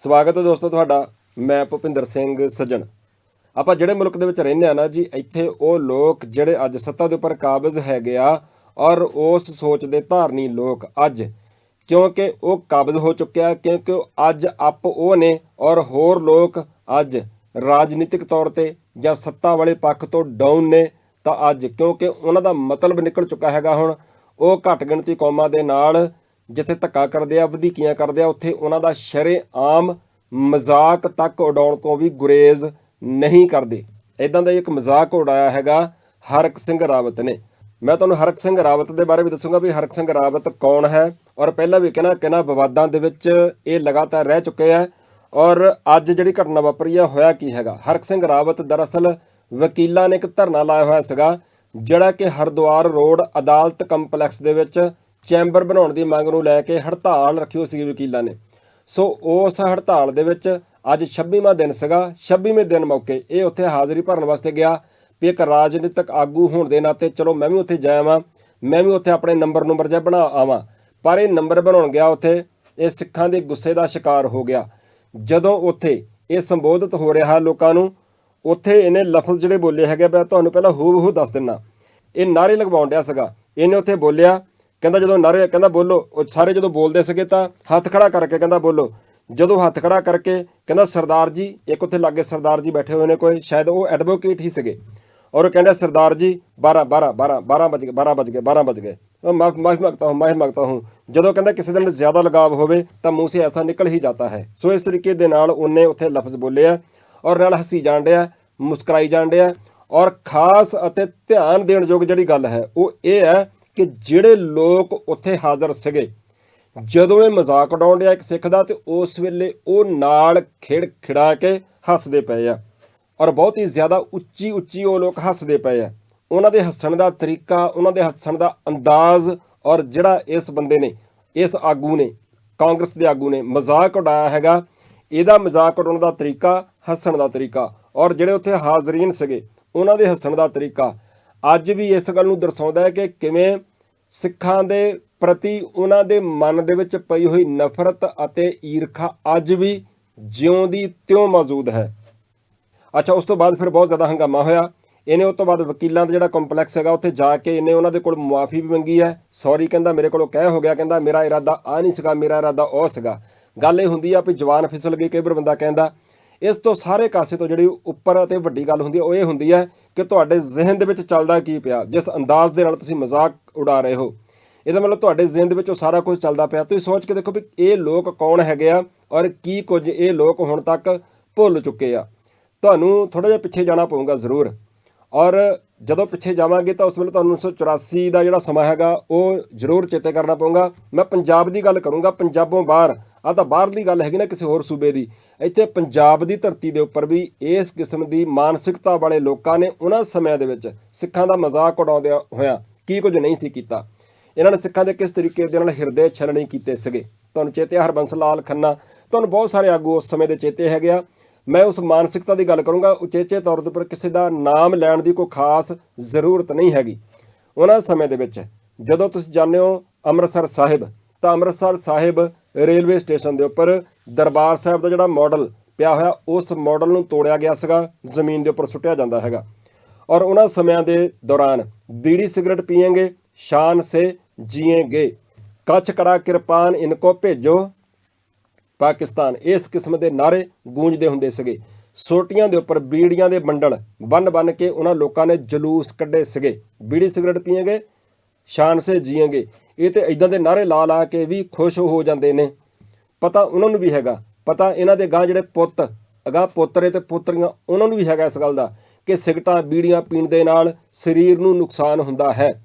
ਸਵਾਗਤ ਹੈ ਦੋਸਤੋ ਤੁਹਾਡਾ, ਮੈਂ ਭੁਪਿੰਦਰ ਸਿੰਘ ਸੱਜਣ। ਆਪਾਂ ਜਿਹੜੇ ਮੁਲਕ ਦੇ ਵਿੱਚ ਰਹਿੰਦੇ ਆ ਨਾ ਜੀ, ਇੱਥੇ ਉਹ ਲੋਕ ਜਿਹੜੇ ਅੱਜ ਸੱਤਾ ਦੇ ਉੱਪਰ ਕਾਬਜ਼ ਹੈਗੇ ਆ ਔਰ ਉਸ ਸੋਚ ਦੇ ਧਾਰਨੀ ਲੋਕ ਅੱਜ, ਕਿਉਂਕਿ ਉਹ ਕਾਬਜ਼ ਹੋ ਚੁੱਕਿਆ ਕਿਉਂਕਿ ਉਹ ਅੱਜ ਆਪ ਉਹ ਨੇ ਔਰ ਹੋਰ ਲੋਕ ਅੱਜ ਰਾਜਨੀਤਿਕ ਤੌਰ ਤੇ ਜਾਂ ਸੱਤਾ ਵਾਲੇ ਪੱਖ ਤੋਂ ਡਾਊਨ ਨੇ, ਤਾਂ ਅੱਜ ਕਿਉਂਕਿ ਉਹਨਾਂ ਦਾ ਮਤਲਬ ਨਿਕਲ ਚੁੱਕਾ ਹੈਗਾ ਹੁਣ, ਉਹ ਘੱਟ ਗਿਣਤੀ ਕੌਮਾਂ ਦੇ ਨਾਲ ਜਿੱਥੇ ਧੱਕਾ ਕਰਦੇ ਆ, ਵਧੀਕੀਆਂ ਕਰਦੇ ਆ, ਉੱਥੇ ਉਹਨਾਂ ਦਾ ਸ਼ਰੇਆਮ ਮਜ਼ਾਕ ਤੱਕ ਉਡਾਉਣ ਤੋਂ ਵੀ ਗੁਰੇਜ਼ ਨਹੀਂ ਕਰਦੇ। ਇਦਾਂ ਦਾ ਇੱਕ ਮਜ਼ਾਕ ਉਡਾਇਆ ਹੈਗਾ ਹਰਕ ਸਿੰਘ ਰਾਵਤ ਨੇ। ਮੈਂ ਤੁਹਾਨੂੰ ਹਰਕ ਸਿੰਘ ਰਾਵਤ ਦੇ ਬਾਰੇ ਵੀ ਦੱਸੂਗਾ ਵੀ ਹਰਕ ਸਿੰਘ ਰਾਵਤ ਕੌਣ ਹੈ ਔਰ ਪਹਿਲਾਂ ਵੀ ਕਿਹਨਾਂ ਕਿਹਨਾਂ ਵਿਵਾਦਾਂ ਦੇ ਵਿੱਚ ਇਹ ਲਗਾਤਾਰ ਰਹਿ ਚੁੱਕੇ ਆ ਔਰ ਅੱਜ ਜਿਹੜੀ ਘਟਨਾ ਵਾਪਰੀ ਆ, ਹੋਇਆ ਕੀ ਹੈਗਾ? ਹਰਕ ਸਿੰਘ ਰਾਵਤ ਦਰਅਸਲ ਵਕੀਲਾਂ ਨੇ ਇੱਕ ਧਰਨਾ ਲਾਇਆ ਹੋਇਆ ਸੀਗਾ, ਜਿਹੜਾ ਕਿ ਹਰਦੁਆਰ ਰੋਡ ਅਦਾਲਤ ਕੰਪਲੈਕਸ ਦੇ ਵਿੱਚ ਚੈਂਬਰ ਬਣਾਉਣ ਦੀ ਮੰਗ ਨੂੰ ਲੈ ਕੇ ਹੜਤਾਲ ਰੱਖੀ ਹੋਈ ਸੀ ਵਕੀਲਾਂ ਨੇ। ਸੋ ਉਸ ਹੜਤਾਲ ਦੇ ਵਿੱਚ ਅੱਜ 26ਵਾਂ ਦਿਨ ਸੀਗਾ। 26ਵੇਂ ਦਿਨ ਮੌਕੇ ਇਹ ਉੱਥੇ ਹਾਜ਼ਰੀ ਭਰਨ ਵਾਸਤੇ ਗਿਆ ਵੀ ਇੱਕ ਰਾਜਨੀਤਿਕ ਆਗੂ ਹੋਣ ਦੇ ਨਾਤੇ, ਚਲੋ ਮੈਂ ਵੀ ਉੱਥੇ ਜਾਵਾਂ, ਮੈਂ ਵੀ ਉੱਥੇ ਆਪਣੇ ਨੰਬਰ ਨੰਬਰ ਜਿਹਾ ਬਣਾ ਆਵਾਂ। ਪਰ ਇਹ ਨੰਬਰ ਬਣਾਉਣ ਗਿਆ ਉੱਥੇ, ਇਹ ਸਿੱਖਾਂ ਦੇ ਗੁੱਸੇ ਦਾ ਸ਼ਿਕਾਰ ਹੋ ਗਿਆ। ਜਦੋਂ ਉੱਥੇ ਇਹ ਸੰਬੋਧਿਤ ਹੋ ਰਿਹਾ ਲੋਕਾਂ ਨੂੰ, ਉੱਥੇ ਇਹਨੇ ਲਫ਼ਜ਼ ਜਿਹੜੇ ਬੋਲੇ ਹੈਗੇ ਮੈਂ ਤੁਹਾਨੂੰ ਪਹਿਲਾਂ ਹੂ ਹੂ ਦੱਸ ਦਿੰਨਾ। ਇਹ ਨਾਰੇ ਲਗਵਾਉਣ ਡਿਆ ਸੀਗਾ। ਇਹਨੇ ਉੱਥੇ ਬੋਲਿਆ ਕਹਿੰਦਾ ਜਦੋਂ ਨਾਰੇ ਕਹਿੰਦਾ ਬੋਲੋ, ਉਹ ਸਾਰੇ ਜਦੋਂ ਬੋਲਦੇ ਸੀਗੇ ਤਾਂ ਹੱਥ ਖੜਾ ਕਰਕੇ ਕਹਿੰਦਾ ਬੋਲੋ। ਜਦੋਂ ਹੱਥ ਖੜਾ ਕਰਕੇ ਕਹਿੰਦਾ ਸਰਦਾਰ ਜੀ, ਇੱਕ ਉੱਥੇ ਲਾਗੇ ਸਰਦਾਰ ਜੀ ਬੈਠੇ ਹੋਏ ਨੇ ਕੋਈ, ਸ਼ਾਇਦ ਉਹ ਐਡਵੋਕੇਟ ਹੀ ਸੀਗੇ। ਔਰ ਉਹ ਕਹਿੰਦਾ ਸਰਦਾਰ ਜੀ 12 12 12 12 ਵਜ ਗਏ 12 ਵਜ ਗਏ 12 ਵਜ ਗਏ। ਉਹ ਮਾਫ ਮਾਫੀ ਮੰਗਤਾ ਹੂੰ, ਮਾਫੀ ਮੰਗਤਾ ਹੂੰ। ਜਦੋਂ ਕਹਿੰਦਾ ਕਿਸੇ ਦੇ ਨਾਲ ਜ਼ਿਆਦਾ ਲਗਾਵ ਹੋਵੇ ਤਾਂ ਮੂੰਹ ਸੇ ਐਸਾ ਨਿਕਲ ਹੀ ਜਾਂਦਾ ਹੈ। ਸੋ ਇਸ ਤਰੀਕੇ ਦੇ ਨਾਲ ਉਹਨੇ ਉੱਥੇ ਲਫ਼ਜ਼ ਬੋਲੇ ਆ ਔਰ ਨਾਲ ਹੱਸੀ ਜਾਣ ਡਿਆ, ਮੁਸਕਰਾਈ ਜਾਣ ਡਿਆ ਔਰ ਖਾਸ ਅਤੇ ਧਿਆਨ ਦੇਣ ਯੋਗ ਜਿਹੜੀ ਗੱਲ ਹੈ, ਉਹ ਇਹ ਹੈ ਕਿ ਜਿਹੜੇ ਲੋਕ ਉੱਥੇ ਹਾਜ਼ਰ ਸੀਗੇ, ਜਦੋਂ ਇਹ ਮਜ਼ਾਕ ਉਡਾਉਣ ਡਿਆ ਇੱਕ ਸਿੱਖ ਦਾ ਤੇ ਉਸ ਵੇਲੇ ਉਹ ਨਾਲ ਖਿੜ ਖਿੜਾ ਕੇ ਹੱਸਦੇ ਪਏ ਆ ਔਰ ਬਹੁਤ ਹੀ ਜ਼ਿਆਦਾ ਉੱਚੀ ਉੱਚੀ ਉਹ ਲੋਕ ਹੱਸਦੇ ਪਏ ਆ। ਉਹਨਾਂ ਦੇ ਹੱਸਣ ਦਾ ਤਰੀਕਾ, ਉਹਨਾਂ ਦੇ ਹੱਸਣ ਦਾ ਅੰਦਾਜ਼ ਔਰ ਜਿਹੜਾ ਇਸ ਬੰਦੇ ਨੇ, ਇਸ ਆਗੂ ਨੇ, ਕਾਂਗਰਸ ਦੇ ਆਗੂ ਨੇ ਮਜ਼ਾਕ ਉਡਾਇਆ ਹੈਗਾ, ਇਹਦਾ ਮਜ਼ਾਕ ਉਡਾਉਣ ਦਾ ਤਰੀਕਾ, ਹੱਸਣ ਦਾ ਤਰੀਕਾ ਔਰ ਜਿਹੜੇ ਉੱਥੇ ਹਾਜ਼ਰੀਨ ਸੀਗੇ, ਉਹਨਾਂ ਦੇ ਹੱਸਣ ਦਾ ਤਰੀਕਾ ਅੱਜ ਵੀ ਇਸ ਗੱਲ ਨੂੰ ਦਰਸਾਉਂਦਾ ਹੈ ਕਿ ਕਿਵੇਂ ਸਿੱਖਾਂ ਦੇ ਪ੍ਰਤੀ ਉਹਨਾਂ ਦੇ ਮਨ ਦੇ ਵਿੱਚ ਪਈ ਹੋਈ ਨਫ਼ਰਤ ਅਤੇ ਈਰਖਾ ਅੱਜ ਵੀ ਜਿਉਂ ਦੀ ਤਿਉਂ ਮੌਜੂਦ ਹੈ। ਅੱਛਾ, ਉਸ ਤੋਂ ਬਾਅਦ ਫਿਰ ਬਹੁਤ ਜ਼ਿਆਦਾ ਹੰਗਾਮਾ ਹੋਇਆ। ਇਹਨੇ ਉਸ ਤੋਂ ਬਾਅਦ ਵਕੀਲਾਂ ਦਾ ਜਿਹੜਾ ਕੰਪਲੈਕਸ ਹੈਗਾ, ਉੱਥੇ ਜਾ ਕੇ ਇਹਨੇ ਉਹਨਾਂ ਦੇ ਕੋਲ ਮੁਆਫੀ ਵੀ ਮੰਗੀ ਹੈ। ਸੌਰੀ ਕਹਿੰਦਾ ਮੇਰੇ ਕੋਲੋਂ ਕਹਿ ਹੋ ਗਿਆ, ਕਹਿੰਦਾ ਮੇਰਾ ਇਰਾਦਾ ਆ ਨਹੀਂ ਸੀਗਾ, ਮੇਰਾ ਇਰਾਦਾ ਉਹ ਸੀਗਾ। ਗੱਲ ਇਹ ਹੁੰਦੀ ਆ ਵੀ ਜਵਾਨ ਫਿਸਲ ਗਈ, ਕਈ ਵਾਰ ਬੰਦਾ ਕਹਿੰਦਾ ਇਸ ਤੋਂ ਸਾਰੇ ਕਾਸੇ ਤੋਂ ਜਿਹੜੀ ਉੱਪਰ ਅਤੇ ਵੱਡੀ ਗੱਲ ਹੁੰਦੀ ਹੈ, ਉਹ ਇਹ ਹੁੰਦੀ ਹੈ ਕਿ ਤੁਹਾਡੇ ਜ਼ਿਹਨ ਦੇ ਵਿੱਚ ਚੱਲਦਾ ਕੀ ਪਿਆ? ਜਿਸ ਅੰਦਾਜ਼ ਦੇ ਨਾਲ ਤੁਸੀਂ ਮਜ਼ਾਕ ਉਡਾ ਰਹੇ ਹੋ। ਇਹਦਾ ਮਤਲਬ ਤੁਹਾਡੇ ਜ਼ਿਹਨ ਦੇ ਵਿੱਚ ਉਹ ਸਾਰਾ ਕੁਝ ਚੱਲਦਾ ਪਿਆ। ਤੁਸੀਂ ਸੋਚ ਕੇ ਦੇਖੋ ਵੀ ਇਹ ਲੋਕ ਕੌਣ ਹੈਗੇ ਆ ਔਰ ਕੀ ਕੁਝ ਇਹ ਲੋਕ ਹੁਣ ਤੱਕ ਭੁੱਲ ਚੁੱਕੇ ਆ। ਤੁਹਾਨੂੰ ਥੋੜਾ ਜਿਹਾ ਪਿੱਛੇ ਜਾਣਾ ਪਊਗਾ ਜ਼ਰੂਰ। ਔਰ ਜਦੋਂ ਪਿੱਛੇ ਜਾਵਾਂਗੇ ਤਾਂ ਉਸ ਵੇਲੇ ਤੁਹਾਨੂੰ 1984 ਦਾ ਜਿਹੜਾ ਸਮਾਂ ਹੈਗਾ, ਉਹ ਜ਼ਰੂਰ ਚੇਤੇ ਕਰਨਾ ਪਊਗਾ। ਮੈਂ ਪੰਜਾਬ ਦੀ ਗੱਲ ਕਰੂੰਗਾ, ਪੰਜਾਬੋਂ ਬਾਹਰ ਆ ਤਾਂ ਬਾਹਰਲੀ ਗੱਲ ਹੈਗੀ ਨਾ ਕਿਸੇ ਹੋਰ ਸੂਬੇ ਦੀ। ਇੱਥੇ ਪੰਜਾਬ ਦੀ ਧਰਤੀ ਦੇ ਉੱਪਰ ਵੀ ਇਸ ਕਿਸਮ ਦੀ ਮਾਨਸਿਕਤਾ ਵਾਲੇ ਲੋਕਾਂ ਨੇ ਉਹਨਾਂ ਸਮਿਆਂ ਦੇ ਵਿੱਚ ਸਿੱਖਾਂ ਦਾ ਮਜ਼ਾਕ ਉਡਾਉਂਦੇ ਹੋਇਆ ਕੀ ਕੁਝ ਨਹੀਂ ਸੀ ਕੀਤਾ। ਇਹਨਾਂ ਨੇ ਸਿੱਖਾਂ ਦੇ ਕਿਸ ਤਰੀਕੇ ਦੇ ਨਾਲ ਹਿਰਦੇ ਛਲਣੀ ਕੀਤੇ ਸੀਗੇ? ਤੁਹਾਨੂੰ ਚੇਤੇ ਆ ਹਰਬੰਸ ਲਾਲ ਖੰਨਾ। ਤੁਹਾਨੂੰ ਬਹੁਤ ਸਾਰੇ ਆਗੂ ਉਸ ਸਮੇਂ ਦੇ ਚੇਤੇ ਹੈਗੇ ਆ। ਮੈਂ ਉਸ ਮਾਨਸਿਕਤਾ ਦੀ ਗੱਲ ਕਰੂੰਗਾ, ਉਚੇਚੇ ਤੌਰ ਦੇ ਉੱਪਰ ਕਿਸੇ ਦਾ ਨਾਮ ਲੈਣ ਦੀ ਕੋਈ ਖਾਸ ਜ਼ਰੂਰਤ ਨਹੀਂ ਹੈਗੀ। ਉਹਨਾਂ ਸਮੇਂ ਦੇ ਵਿੱਚ ਜਦੋਂ ਤੁਸੀਂ ਜਾਣਦੇ ਹੋ ਅੰਮ੍ਰਿਤਸਰ ਸਾਹਿਬ, ਤਾਂ ਅੰਮ੍ਰਿਤਸਰ ਸਾਹਿਬ ਰੇਲਵੇ ਸਟੇਸ਼ਨ ਦੇ ਉੱਪਰ ਦਰਬਾਰ ਸਾਹਿਬ ਦਾ ਜਿਹੜਾ ਮਾਡਲ ਪਿਆ ਹੋਇਆ, ਉਸ ਮਾਡਲ ਨੂੰ ਤੋੜਿਆ ਗਿਆ ਸੀਗਾ, ਜ਼ਮੀਨ ਦੇ ਉੱਪਰ ਸੁੱਟਿਆ ਜਾਂਦਾ ਹੈਗਾ। ਔਰ ਉਹਨਾਂ ਸਮਿਆਂ ਦੇ ਦੌਰਾਨ ਬੀੜੀ ਸਿਗਰਟ ਪੀਏਂਗੇ, ਸ਼ਾਨ ਸੇ ਜੀਏਂਗੇ। ਕੱਚ ਕੜਾ ਕਿਰਪਾਨ ਇਨਕੋ ਭੇਜੋ। ਪਾਕਿਸਤਾਨ ਇਸ ਕਿਸਮ ਦੇ ਨਾਰੇ ਗੂੰਜਦੇ ਹੁੰਦੇ ਸੀਗੇ। ਸੋਟੀਆਂ ਦੇ ਉੱਪਰ ਬੀੜੀਆਂ ਦੇ ਬੰਡਲ ਬੰਨ ਬੰਨ ਕੇ ਉਹਨਾਂ ਲੋਕਾਂ ਨੇ ਜਲੂਸ ਕੱਢੇ ਸੀਗੇ। ਬੀੜੀ ਸਿਗਰਟ ਪੀਏਂਗੇ, ਸ਼ਾਨ ਸੇ ਜੀਏਂਗੇ। ਇਹ ਤੇ ਇਦਾਂ ਦੇ ਨਾਰੇ ਲਾ ਲਾ ਕੇ ਵੀ ਖੁਸ਼ ਹੋ ਜਾਂਦੇ ਨੇ। ਪਤਾ ਉਹਨਾਂ ਨੂੰ ਵੀ ਹੈਗਾ। ਪਤਾ ਇਹਨਾਂ ਦੇ ਗਾਂ ਜਿਹੜੇ ਪੁੱਤ, ਅਗਾਂਹ ਪੋਤਰੇ ਤੇ ਪੁੱਤਰੀਆਂ, ਉਹਨਾਂ ਨੂੰ ਵੀ ਹੈਗਾ ਇਸ ਗੱਲ ਦਾ ਕਿ ਸਿਗਟਾਂ ਬੀੜੀਆਂ ਪੀਣ ਦੇ ਨਾਲ ਸਰੀਰ ਨੂੰ ਨੁਕਸਾਨ ਹੁੰਦਾ ਹੈ।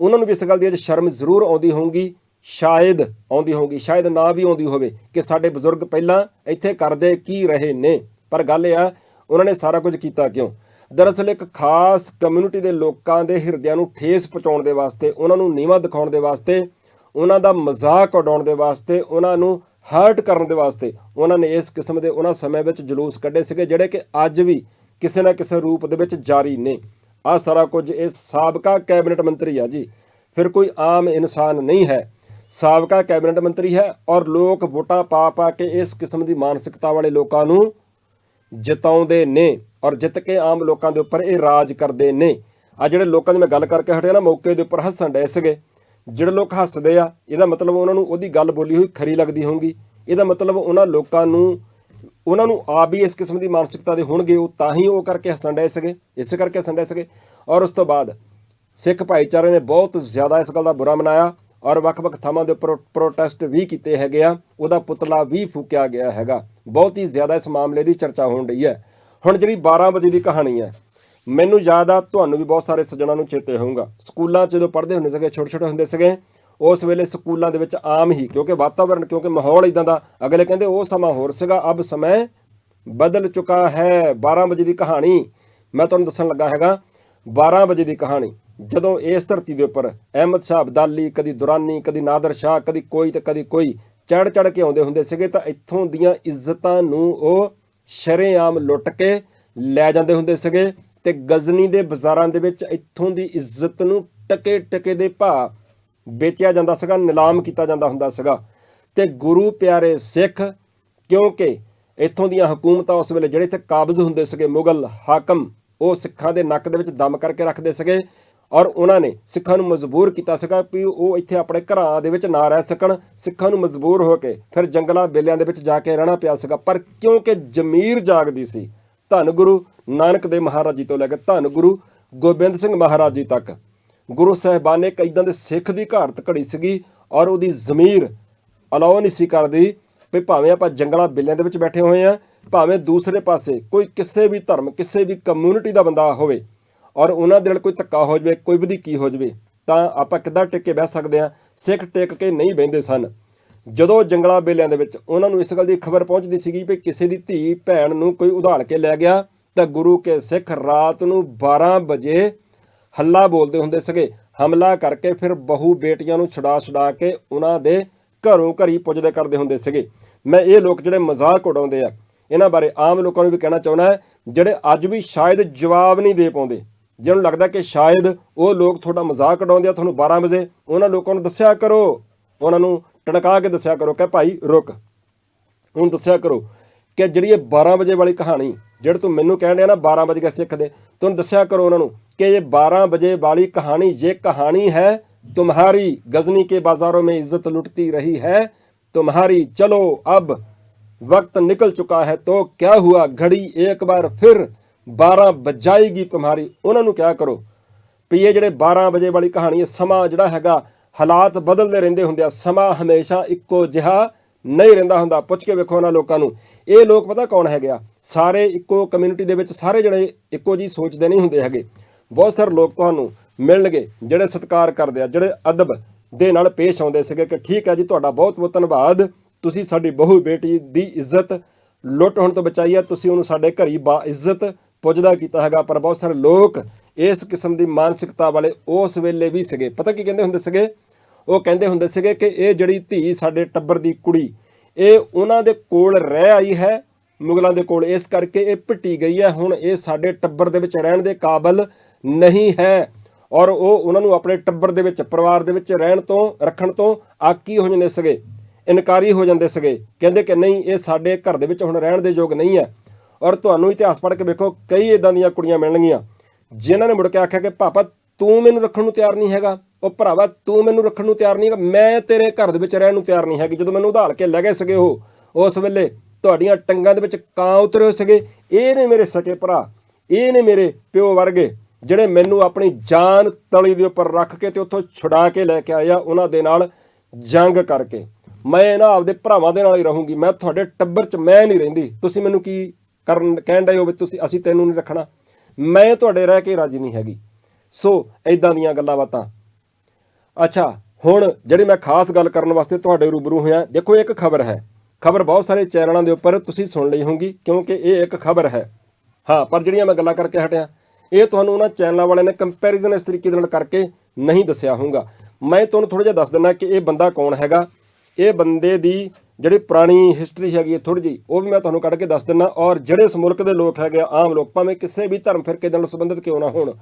ਉਹਨਾਂ ਨੂੰ ਵੀ ਇਸ ਗੱਲ ਦੀ ਅੱਜ ਸ਼ਰਮ ਜ਼ਰੂਰ ਆਉਂਦੀ ਹੋਊਗੀ। ਸ਼ਾਇਦ ਆਉਂਦੀ ਹੋਊਗੀ, ਸ਼ਾਇਦ ਨਾ ਵੀ ਆਉਂਦੀ ਹੋਵੇ ਕਿ ਸਾਡੇ ਬਜ਼ੁਰਗ ਪਹਿਲਾਂ ਇੱਥੇ ਕਰਦੇ ਕੀ ਰਹੇ ਨੇ। ਪਰ ਗੱਲ ਇਹ ਆ, ਉਹਨਾਂ ਨੇ ਸਾਰਾ ਕੁਝ ਕੀਤਾ ਕਿਉਂ? ਦਰਅਸਲ ਇੱਕ ਖਾਸ ਕਮਿਊਨਿਟੀ ਦੇ ਲੋਕਾਂ ਦੇ ਹਿਰਦਿਆਂ ਨੂੰ ਠੇਸ ਪਹੁੰਚਾਉਣ ਦੇ ਵਾਸਤੇ, ਉਹਨਾਂ ਨੂੰ ਨੀਵਾ ਦਿਖਾਉਣ ਦੇ ਵਾਸਤੇ, ਉਹਨਾਂ ਦਾ ਮਜ਼ਾਕ ਉਡਾਉਣ ਦੇ ਵਾਸਤੇ, ਉਹਨਾਂ ਨੂੰ ਹਰਟ ਕਰਨ ਦੇ ਵਾਸਤੇ, ਉਹਨਾਂ ਨੇ ਇਸ ਕਿਸਮ ਦੇ ਉਹਨਾਂ ਸਮੇਂ ਵਿੱਚ ਜਲੂਸ ਕੱਢੇ ਸੀਗੇ ਜਿਹੜੇ ਕਿ ਅੱਜ ਵੀ ਕਿਸੇ ਨਾ ਕਿਸੇ ਰੂਪ ਦੇ ਵਿੱਚ ਜਾਰੀ ਨੇ। ਆ ਸਾਰਾ ਕੁਝ ਇਸ ਸਾਬਕਾ ਕੈਬਨਿਟ ਮੰਤਰੀ ਆ ਜੀ। ਫਿਰ ਕੋਈ ਆਮ ਇਨਸਾਨ ਨਹੀਂ ਹੈ। ਸਾਬਕਾ ਕੈਬਨਿਟ ਮੰਤਰੀ ਹੈ ਔਰ ਲੋਕ ਵੋਟਾਂ ਪਾ ਪਾ ਕੇ ਇਸ ਕਿਸਮ ਦੀ ਮਾਨਸਿਕਤਾ ਵਾਲੇ ਲੋਕਾਂ ਨੂੰ ਜਿਤਾਉਂਦੇ ਨੇ। ਔਰ ਜਿੱਤ ਕੇ ਆਮ ਲੋਕਾਂ ਦੇ ਉੱਪਰ ਇਹ ਰਾਜ ਕਰਦੇ ਨੇ। ਆ ਜਿਹੜੇ ਲੋਕਾਂ ਦੀ ਮੈਂ ਗੱਲ ਕਰਕੇ ਹਟਿਆ ਨਾ, ਮੌਕੇ ਦੇ ਉੱਪਰ ਹੱਸਣ ਡਏ ਸੀਗੇ। ਜਿਹੜੇ ਲੋਕ ਹੱਸਦੇ ਆ, ਇਹਦਾ ਮਤਲਬ ਉਹਨਾਂ ਨੂੰ ਉਹਦੀ ਗੱਲ ਬੋਲੀ ਹੋਈ ਖਰੀ ਲੱਗਦੀ ਹੋਊਗੀ। ਇਹਦਾ ਮਤਲਬ ਉਹਨਾਂ ਲੋਕਾਂ ਨੂੰ, ਉਹਨਾਂ ਨੂੰ ਆਪ ਵੀ ਇਸ ਕਿਸਮ ਦੀ ਮਾਨਸਿਕਤਾ ਦੇ ਹੋਣਗੇ, ਉਹ ਤਾਂ ਹੀ ਉਹ ਕਰਕੇ ਹੱਸਣ ਡਏ ਸੀਗੇ, ਇਸੇ ਕਰਕੇ ਹੱਸਣ ਡਏ ਸੀਗੇ। ਔਰ ਉਸ ਤੋਂ ਬਾਅਦ ਸਿੱਖ ਭਾਈਚਾਰੇ ਨੇ ਬਹੁਤ ਜ਼ਿਆਦਾ ਇਸ ਗੱਲ ਦਾ ਬੁਰਾ ਮਨਾਇਆ ਔਰ ਵੱਖ-ਵੱਖ ਥਾਵਾਂ ਦੇ ਉੱਪਰ ਪ੍ਰੋਟੈਸਟ ਵੀ ਕੀਤੇ ਹੈਗੇ ਆ। ਉਹਦਾ ਪੁਤਲਾ ਵੀ ਫੂਕਿਆ ਗਿਆ ਹੈਗਾ। ਬਹੁਤ ਹੀ ਜ਼ਿਆਦਾ ਇਸ ਮਾਮਲੇ ਦੀ ਚਰਚਾ ਹੋਣ ਰਹੀ ਹੈ। ਹੁਣ ਜਿਹੜੀ 12 ਵਜੇ ਦੀ ਕਹਾਣੀ ਹੈ, ਮੈਨੂੰ ਯਾਦ ਆ, ਤੁਹਾਨੂੰ ਵੀ ਬਹੁਤ ਸਾਰੇ ਸੱਜਣਾਂ ਨੂੰ ਚੇਤੇ ਹੋਊਗਾ। ਸਕੂਲਾਂ 'ਚ ਜਦੋਂ ਪੜ੍ਹਦੇ ਹੁੰਦੇ ਸੀਗੇ ਛੋਟੇ ਛੋਟੇ ਹੁੰਦੇ ਸੀਗੇ, ਉਸ ਵੇਲੇ ਸਕੂਲਾਂ ਦੇ ਵਿੱਚ ਆਮ ਹੀ, ਕਿਉਂਕਿ ਵਾਤਾਵਰਣ ਕਿਉਂਕਿ ਮਾਹੌਲ ਇਦਾਂ ਦਾ, ਅਗਲੇ ਕਹਿੰਦੇ, ਉਹ ਸਮਾਂ ਹੋਰ ਸੀਗਾ, ਅਬ ਸਮੇਂ ਬਦਲ ਚੁੱਕਾ ਹੈ। 12 ਵਜੇ ਦੀ ਕਹਾਣੀ, ਮੈਂ ਤੁਹਾਨੂੰ ਦੱਸਣ ਲੱਗਾ ਹੈਗਾ 12 ਵਜੇ ਦੀ ਕਹਾਣੀ। ਜਦੋਂ ਇਸ ਧਰਤੀ ਦੇ ਉੱਪਰ ਅਹਿਮਦ ਸ਼ਾਹ ਅਬਦਾਲੀ, ਕਦੀ ਦੁਰਾਨੀ, ਕਦੀ ਨਾਦਰ ਸ਼ਾਹ, ਕਦੀ ਕੋਈ ਤੇ ਕਦੀ ਕੋਈ ਚੜ ਚੜ ਕੇ ਆਉਂਦੇ ਹੁੰਦੇ ਸੀਗੇ, ਤਾਂ ਇੱਥੋਂ ਦੀਆਂ ਇੱਜ਼ਤਾਂ ਨੂੰ ਉਹ ਸ਼ਰੇਆਮ ਲੁੱਟ ਕੇ ਲੈ ਜਾਂਦੇ ਹੁੰਦੇ ਸੀਗੇ ਤੇ ਗਜ਼ਨੀ ਦੇ ਬਾਜ਼ਾਰਾਂ ਦੇ ਵਿੱਚ ਇੱਥੋਂ ਦੀ ਇੱਜ਼ਤ ਨੂੰ ਟਕੇ ਟਕੇ ਦੇ ਭਾਅ ਵੇਚਿਆ ਜਾਂਦਾ ਸੀਗਾ, ਨਿਲਾਮ ਕੀਤਾ ਜਾਂਦਾ ਹੁੰਦਾ ਸੀਗਾ। ਤੇ ਗੁਰੂ ਪਿਆਰੇ ਸਿੱਖ, ਕਿਉਂਕਿ ਇੱਥੋਂ ਦੀਆਂ ਹਕੂਮਤਾਂ ਉਸ ਵੇਲੇ ਜਿਹੜੇ ਇੱਥੇ ਕਾਬਜ਼ ਹੁੰਦੇ ਸੀਗੇ, ਮੁਗਲ ਹਾਕਮ, ਉਹ ਸਿੱਖਾਂ ਦੇ ਨੱਕ ਦੇ ਵਿੱਚ ਦਮ ਕਰਕੇ ਰੱਖਦੇ ਸੀਗੇ ਔਰ ਉਹਨਾਂ ਨੇ ਸਿੱਖਾਂ ਨੂੰ ਮਜਬੂਰ ਕੀਤਾ ਸੀਗਾ ਵੀ ਉਹ ਇੱਥੇ ਆਪਣੇ ਘਰਾਂ ਦੇ ਵਿੱਚ ਨਾ ਰਹਿ ਸਕਣ, ਸਿੱਖਾਂ ਨੂੰ ਮਜਬੂਰ ਹੋ ਕੇ ਫਿਰ ਜੰਗਲਾਂ ਬੇਲਿਆਂ ਦੇ ਵਿੱਚ ਜਾ ਕੇ ਰਹਿਣਾ ਪਿਆ ਸੀਗਾ। ਪਰ ਕਿਉਂਕਿ ਜ਼ਮੀਰ ਜਾਗਦੀ ਸੀ, ਧੰਨ ਗੁਰੂ ਨਾਨਕ ਦੇ ਮਹਾਰਾਜ ਜੀ ਤੋਂ ਲੈ ਕੇ ਧੰਨ ਗੁਰੂ ਗੋਬਿੰਦ ਸਿੰਘ ਮਹਾਰਾਜ ਜੀ ਤੱਕ, ਗੁਰੂ ਸਾਹਿਬਾਨ ਨੇ ਇੱਕ ਇਦਾਂ ਦੇ ਸਿੱਖ ਦੀ ਘਾੜਤ ਘੜੀ ਸੀਗੀ ਔਰ ਉਹਦੀ ਜ਼ਮੀਰ ਅਲਾਉ ਨਹੀਂ ਸੀ ਕਰਦੀ ਵੀ ਭਾਵੇਂ ਆਪਾਂ ਜੰਗਲਾਂ ਬਿੱਲਿਆਂ ਦੇ ਵਿੱਚ ਬੈਠੇ ਹੋਏ ਆ ਭਾਵੇਂ ਦੂਸਰੇ ਪਾਸੇ ਕੋਈ ਕਿਸੇ ਵੀ ਧਰਮ, ਕਿਸੇ ਵੀ ਕਮਿਊਨਿਟੀ ਦਾ ਬੰਦਾ ਹੋਵੇ ਔਰ ਉਹਨਾਂ ਦੇ ਨਾਲ ਕੋਈ ਧੱਕਾ ਹੋ ਜਾਵੇ, ਕੋਈ ਵਧੀਕੀ ਹੋ ਜਾਵੇ, ਤਾਂ ਆਪਾਂ ਕਿੱਦਾਂ ਟਿਕ ਕੇ ਬਹਿ ਸਕਦੇ ਆ ਸਿੱਖ ਟਿਕ ਕੇ ਨਹੀਂ ਬਹਿੰਦੇ ਸਨ। ਜਦੋਂ ਜੰਗਲਾਂ ਬੇਲਿਆਂ ਦੇ ਵਿੱਚ ਉਹਨਾਂ ਨੂੰ ਇਸ ਗੱਲ ਦੀ ਖਬਰ ਪਹੁੰਚਦੀ ਸੀਗੀ ਕਿ ਕਿਸੇ ਦੀ ਧੀ ਭੈਣ ਨੂੰ ਕੋਈ ਉਧਾਲ ਕੇ ਲੈ ਗਿਆ, ਤਾਂ ਗੁਰੂ ਕੇ ਸਿੱਖ ਰਾਤ ਨੂੰ 12 ਵਜੇ ਹੱਲਾ ਬੋਲਦੇ ਹੁੰਦੇ ਸੀਗੇ। ਹਮਲਾ ਕਰਕੇ ਫਿਰ ਬਹੂ ਬੇਟੀਆਂ ਨੂੰ ਛੁਡਾ ਛੁਡਾ ਕੇ ਉਹਨਾਂ ਦੇ ਘਰੋਂ ਘਰੀ ਪੁੱਜਦੇ ਕਰਦੇ ਹੁੰਦੇ ਸੀਗੇ। ਮੈਂ ਇਹ ਲੋਕ ਜਿਹੜੇ ਮਜ਼ਾਕ ਉਡਾਉਂਦੇ ਆ, ਇਹਨਾਂ ਬਾਰੇ ਆਮ ਲੋਕਾਂ ਨੂੰ ਵੀ ਕਹਿਣਾ ਚਾਹੁੰਦਾ ਜਿਹੜੇ ਅੱਜ ਵੀ ਸ਼ਾਇਦ ਜਵਾਬ ਨਹੀਂ ਦੇ ਪਾਉਂਦੇ। ਜਿਹਨਾਂ ਨੂੰ ਲੱਗਦਾ ਕਿ ਸ਼ਾਇਦ ਉਹ ਲੋਕ ਤੁਹਾਡਾ ਮਜ਼ਾਕ ਉਡਾਉਂਦੇ ਆ ਤੁਹਾਨੂੰ 12 ਵਜੇ ਉਹਨਾਂ ਲੋਕਾਂ ਨੂੰ ਦੱਸਿਆ ਕਰੋ ਉਹਨਾਂ ਨੂੰ ਟਣਕਾ ਕੇ ਦੱਸਿਆ ਕਰੋ ਕਿ ਭਾਈ ਰੁਕ ਹੁਣ ਦੱਸਿਆ ਕਰੋ ਕਿ ਜਿਹੜੀ ਇਹ 12 ਵਜੇ ਵਾਲੀ ਕਹਾਣੀ ਜਿਹੜੀ ਤੂੰ ਮੈਨੂੰ ਕਹਿਣ ਡਿਆ ਨਾ 12 ਵਜੇ ਸਿੱਖ ਦੇ ਤੂੰ ਦੱਸਿਆ ਕਰੋ ਉਹਨਾਂ ਨੂੰ ਕਿ ਇਹ 12 ਵਜੇ ਵਾਲੀ ਕਹਾਣੀ ये कहानी है तुम्हारी गजनी के बाजारों में इज्जत लुटती रही है तुम्हारी चलो अब वक्त निकल चुका है तो क्या हुआ घड़ी एक बार फिर 12 ਵਜਾਏਗੀ ਕੁਮਹਾਰੀ। ਉਹਨਾਂ ਨੂੰ ਕਿਹਾ ਕਰੋ ਵੀ ਇਹ ਜਿਹੜੇ 12 ਵਜੇ ਵਾਲੀ ਕਹਾਣੀ ਹੈ, ਸਮਾਂ ਜਿਹੜਾ ਹੈਗਾ, ਹਾਲਾਤ ਬਦਲਦੇ ਰਹਿੰਦੇ ਹੁੰਦੇ ਆ। ਸਮਾਂ ਹਮੇਸ਼ਾ ਇੱਕੋ ਜਿਹਾ ਨਹੀਂ ਰਹਿੰਦਾ ਹੁੰਦਾ। ਪੁੱਛ ਕੇ ਵੇਖੋ ਉਹਨਾਂ ਲੋਕਾਂ ਨੂੰ। ਇਹ ਲੋਕ ਪਤਾ ਕੌਣ ਹੈਗੇ ਆ? ਸਾਰੇ ਇੱਕੋ ਕਮਿਊਨਿਟੀ ਦੇ ਵਿੱਚ ਸਾਰੇ ਜਿਹੜੇ ਇੱਕੋ ਜੀ ਸੋਚਦੇ ਨਹੀਂ ਹੁੰਦੇ ਹੈਗੇ। ਬਹੁਤ ਸਾਰੇ ਲੋਕ ਤੁਹਾਨੂੰ ਮਿਲਣਗੇ, ਜਿਹੜੇ ਸਤਿਕਾਰ ਕਰਦੇ ਆ, ਜਿਹੜੇ ਅਦਬ ਦੇ ਨਾਲ ਪੇਸ਼ ਆਉਂਦੇ ਸੀਗੇ ਕਿ ਠੀਕ ਹੈ ਜੀ, ਤੁਹਾਡਾ ਬਹੁਤ ਬਹੁਤ ਧੰਨਵਾਦ। ਤੁਸੀਂ ਸਾਡੀ ਬਹੂ ਬੇਟੀ ਦੀ ਇੱਜ਼ਤ ਲੁੱਟ ਹੋਣ ਤੋਂ ਬਚਾਈ ਆ ਤੁਸੀਂ ਉਹਨੂੰ ਸਾਡੇ ਘਰੀ ਬਾ ਇੱਜ਼ਤ ਪੁੱਜਦਾ ਕੀਤਾ ਹੈਗਾ, ਪਰ ਬਹੁਤ ਸਾਰੇ ਲੋਕ ਇਸ ਕਿਸਮ ਦੀ ਮਾਨਸਿਕਤਾ ਵਾਲੇ ਉਸ ਵੇਲੇ ਵੀ ਸੀਗੇ। ਪਤਾ ਕੀ ਕਹਿੰਦੇ ਹੁੰਦੇ ਸੀਗੇ? ਉਹ ਕਹਿੰਦੇ ਹੁੰਦੇ ਸੀਗੇ ਕਿ ਇਹ ਜਿਹੜੀ ਧੀ ਸਾਡੇ ਟੱਬਰ ਦੀ ਕੁੜੀ, ਇਹ ਉਹਨਾਂ ਦੇ ਕੋਲ ਰਹਿ ਆਈ ਹੈ, ਮੁਗਲਾਂ ਦੇ ਕੋਲ। ਇਸ ਕਰਕੇ ਇਹ ਪਿੱਟੀ ਗਈ ਹੈ। ਹੁਣ ਇਹ ਸਾਡੇ ਟੱਬਰ ਦੇ ਵਿੱਚ ਰਹਿਣ ਦੇ ਕਾਬਲ ਨਹੀਂ ਹੈ। ਔਰ ਉਹ ਉਹਨਾਂ ਨੂੰ ਆਪਣੇ ਟੱਬਰ ਦੇ ਵਿੱਚ, ਪਰਿਵਾਰ ਦੇ ਵਿੱਚ ਰਹਿਣ ਤੋਂ, ਰੱਖਣ ਤੋਂ ਆਕੀ ਹੋ ਜਾਂਦੇ ਸੀਗੇ। ਇਨਕਾਰੀ ਹੋ ਜਾਂਦੇ ਸੀਗੇ। ਕਹਿੰਦੇ ਕਿ ਨਹੀਂ, ਇਹ ਸਾਡੇ ਘਰ ਦੇ ਵਿੱਚ ਹੁਣ ਰਹਿਣ ਦੇ ਯੋਗ ਨਹੀਂ ਹੈ। ਔਰ ਤੁਹਾਨੂੰ ਇਤਿਹਾਸ ਪੜ੍ਹ ਕੇ ਵੇਖੋ, ਕਈ ਇਦਾਂ ਦੀਆਂ ਕੁੜੀਆਂ ਮਿਲਣਗੀਆਂ, ਜਿਨ੍ਹਾਂ ਨੇ ਮੁੜ ਕੇ ਆਖਿਆ ਕਿ, ਪਾਪਾ, ਤੂੰ ਮੈਨੂੰ ਰੱਖਣ ਨੂੰ ਤਿਆਰ ਨਹੀਂ ਹੈਗਾ। ਉਹ, ਭਰਾਵਾ, ਤੂੰ ਮੈਨੂੰ ਰੱਖਣ ਨੂੰ ਤਿਆਰ ਨਹੀਂ ਹੈਗਾ। ਮੈਂ ਤੇਰੇ ਘਰ ਦੇ ਵਿੱਚ ਰਹਿਣ ਨੂੰ ਤਿਆਰ ਨਹੀਂ ਹੈਗੀ। ਜਦੋਂ ਮੈਨੂੰ ਉਧਾਲ ਕੇ ਲੈ ਗਏ ਸੀਗੇ ਉਹ, ਉਸ ਵੇਲੇ ਤੁਹਾਡੀਆਂ ਟੰਗਾਂ ਦੇ ਵਿੱਚ ਕਾਂ ਉਤਰੇ ਹੋਏ ਸੀਗੇ। ਇਹ ਨੇ ਮੇਰੇ ਸਕੇ ਭਰਾ, ਇਹ ਨੇ ਮੇਰੇ ਪਿਓ ਵਰਗੇ, ਜਿਹੜੇ ਮੈਨੂੰ ਆਪਣੀ ਜਾਨ ਤਲੀ ਦੇ ਉੱਪਰ ਰੱਖ ਕੇ ਤੇ ਉੱਥੋਂ ਛੁਡਾ ਕੇ ਲੈ ਕੇ ਆਇਆ ਉਹਨਾਂ ਦੇ ਨਾਲ ਜੰਗ ਕਰਕੇ। ਮੈਂ ਨਾ ਆਪਦੇ ਭਰਾਵਾਂ ਦੇ ਨਾਲ ਹੀ ਰਹੂੰਗੀ। ਮੈਂ ਤੁਹਾਡੇ ਟੱਬਰ 'ਚ ਮੈਂ ਨਹੀਂ ਰਹਿੰਦੀ। ਤੁਸੀਂ ਮੈਨੂੰ ਕੀ ਕਰਨ ਕਹਿਣ ਡਏ ਹੋ ਵੀ ਤੁਸੀਂ, ਅਸੀਂ ਤੈਨੂੰ ਨਹੀਂ ਰੱਖਣਾ। ਮੈਂ ਤੁਹਾਡੇ ਰਹਿ ਕੇ ਰਾਜੀ ਨਹੀਂ ਹੈਗੀ। ਸੋ ਐਦਾਂ ਦੀਆਂ ਗੱਲਾਂ ਬਾਤਾਂ। ਅੱਛਾ, ਹੁਣ ਜਿਹੜੀ ਮੈਂ ਖਾਸ ਗੱਲ ਕਰਨ ਵਾਸਤੇ ਤੁਹਾਡੇ ਰੂਬਰੂ ਹੋਇਆ, ਦੇਖੋ ਇੱਕ ਖਬਰ ਹੈ। ਖਬਰ ਬਹੁਤ ਸਾਰੇ ਚੈਨਲਾਂ ਦੇ ਉੱਪਰ ਤੁਸੀਂ ਸੁਣ ਲਈ ਹੋਊਗੀ, ਕਿਉਂਕਿ ਇਹ ਇੱਕ ਖਬਰ ਹੈ। ਹਾਂ, ਪਰ ਜਿਹੜੀਆਂ ਮੈਂ ਗੱਲਾਂ ਕਰਕੇ ਹਟਿਆ, ਇਹ ਤੁਹਾਨੂੰ ਉਹਨਾਂ ਚੈਨਲਾਂ ਵਾਲਿਆਂ ਨੇ ਕੰਪੈਰੀਜ਼ਨ ਇਸ ਤਰੀਕੇ ਦੇ ਨਾਲ ਕਰਕੇ ਨਹੀਂ ਦੱਸਿਆ ਹੋਊਗਾ। ਮੈਂ ਤੁਹਾਨੂੰ ਥੋੜਾ ਜਿਹਾ ਦੱਸ ਦਿੰਦਾ ਕਿ ਇਹ ਬੰਦਾ ਕੌਣ ਹੈਗਾ ਇਹ ਬੰਦੇ ਦੀ ਜਿਹੜੀ ਪੁਰਾਣੀ ਹਿਸਟਰੀ ਹੈਗੀ ਹੈ ਥੋੜੀ ਜਿਹੀ, ਉਹ ਵੀ ਮੈਂ ਤੁਹਾਨੂੰ ਕੱਢ ਕੇ ਦੱਸ ਦਿੰਦਾ ਔਰ ਜਿਹੜੇ ਇਸ ਮੁਲਕ ਦੇ ਲੋਕ ਹੈਗੇ ਆਮ ਲੋਕ, ਭਾਵੇਂ ਕਿਸੇ ਵੀ ਧਰਮ ਫਿਰਕੇ ਦੇ ਨਾਲ ਸੰਬੰਧਿਤ ਕਿਉਂ ਨਾ ਹੋਣ,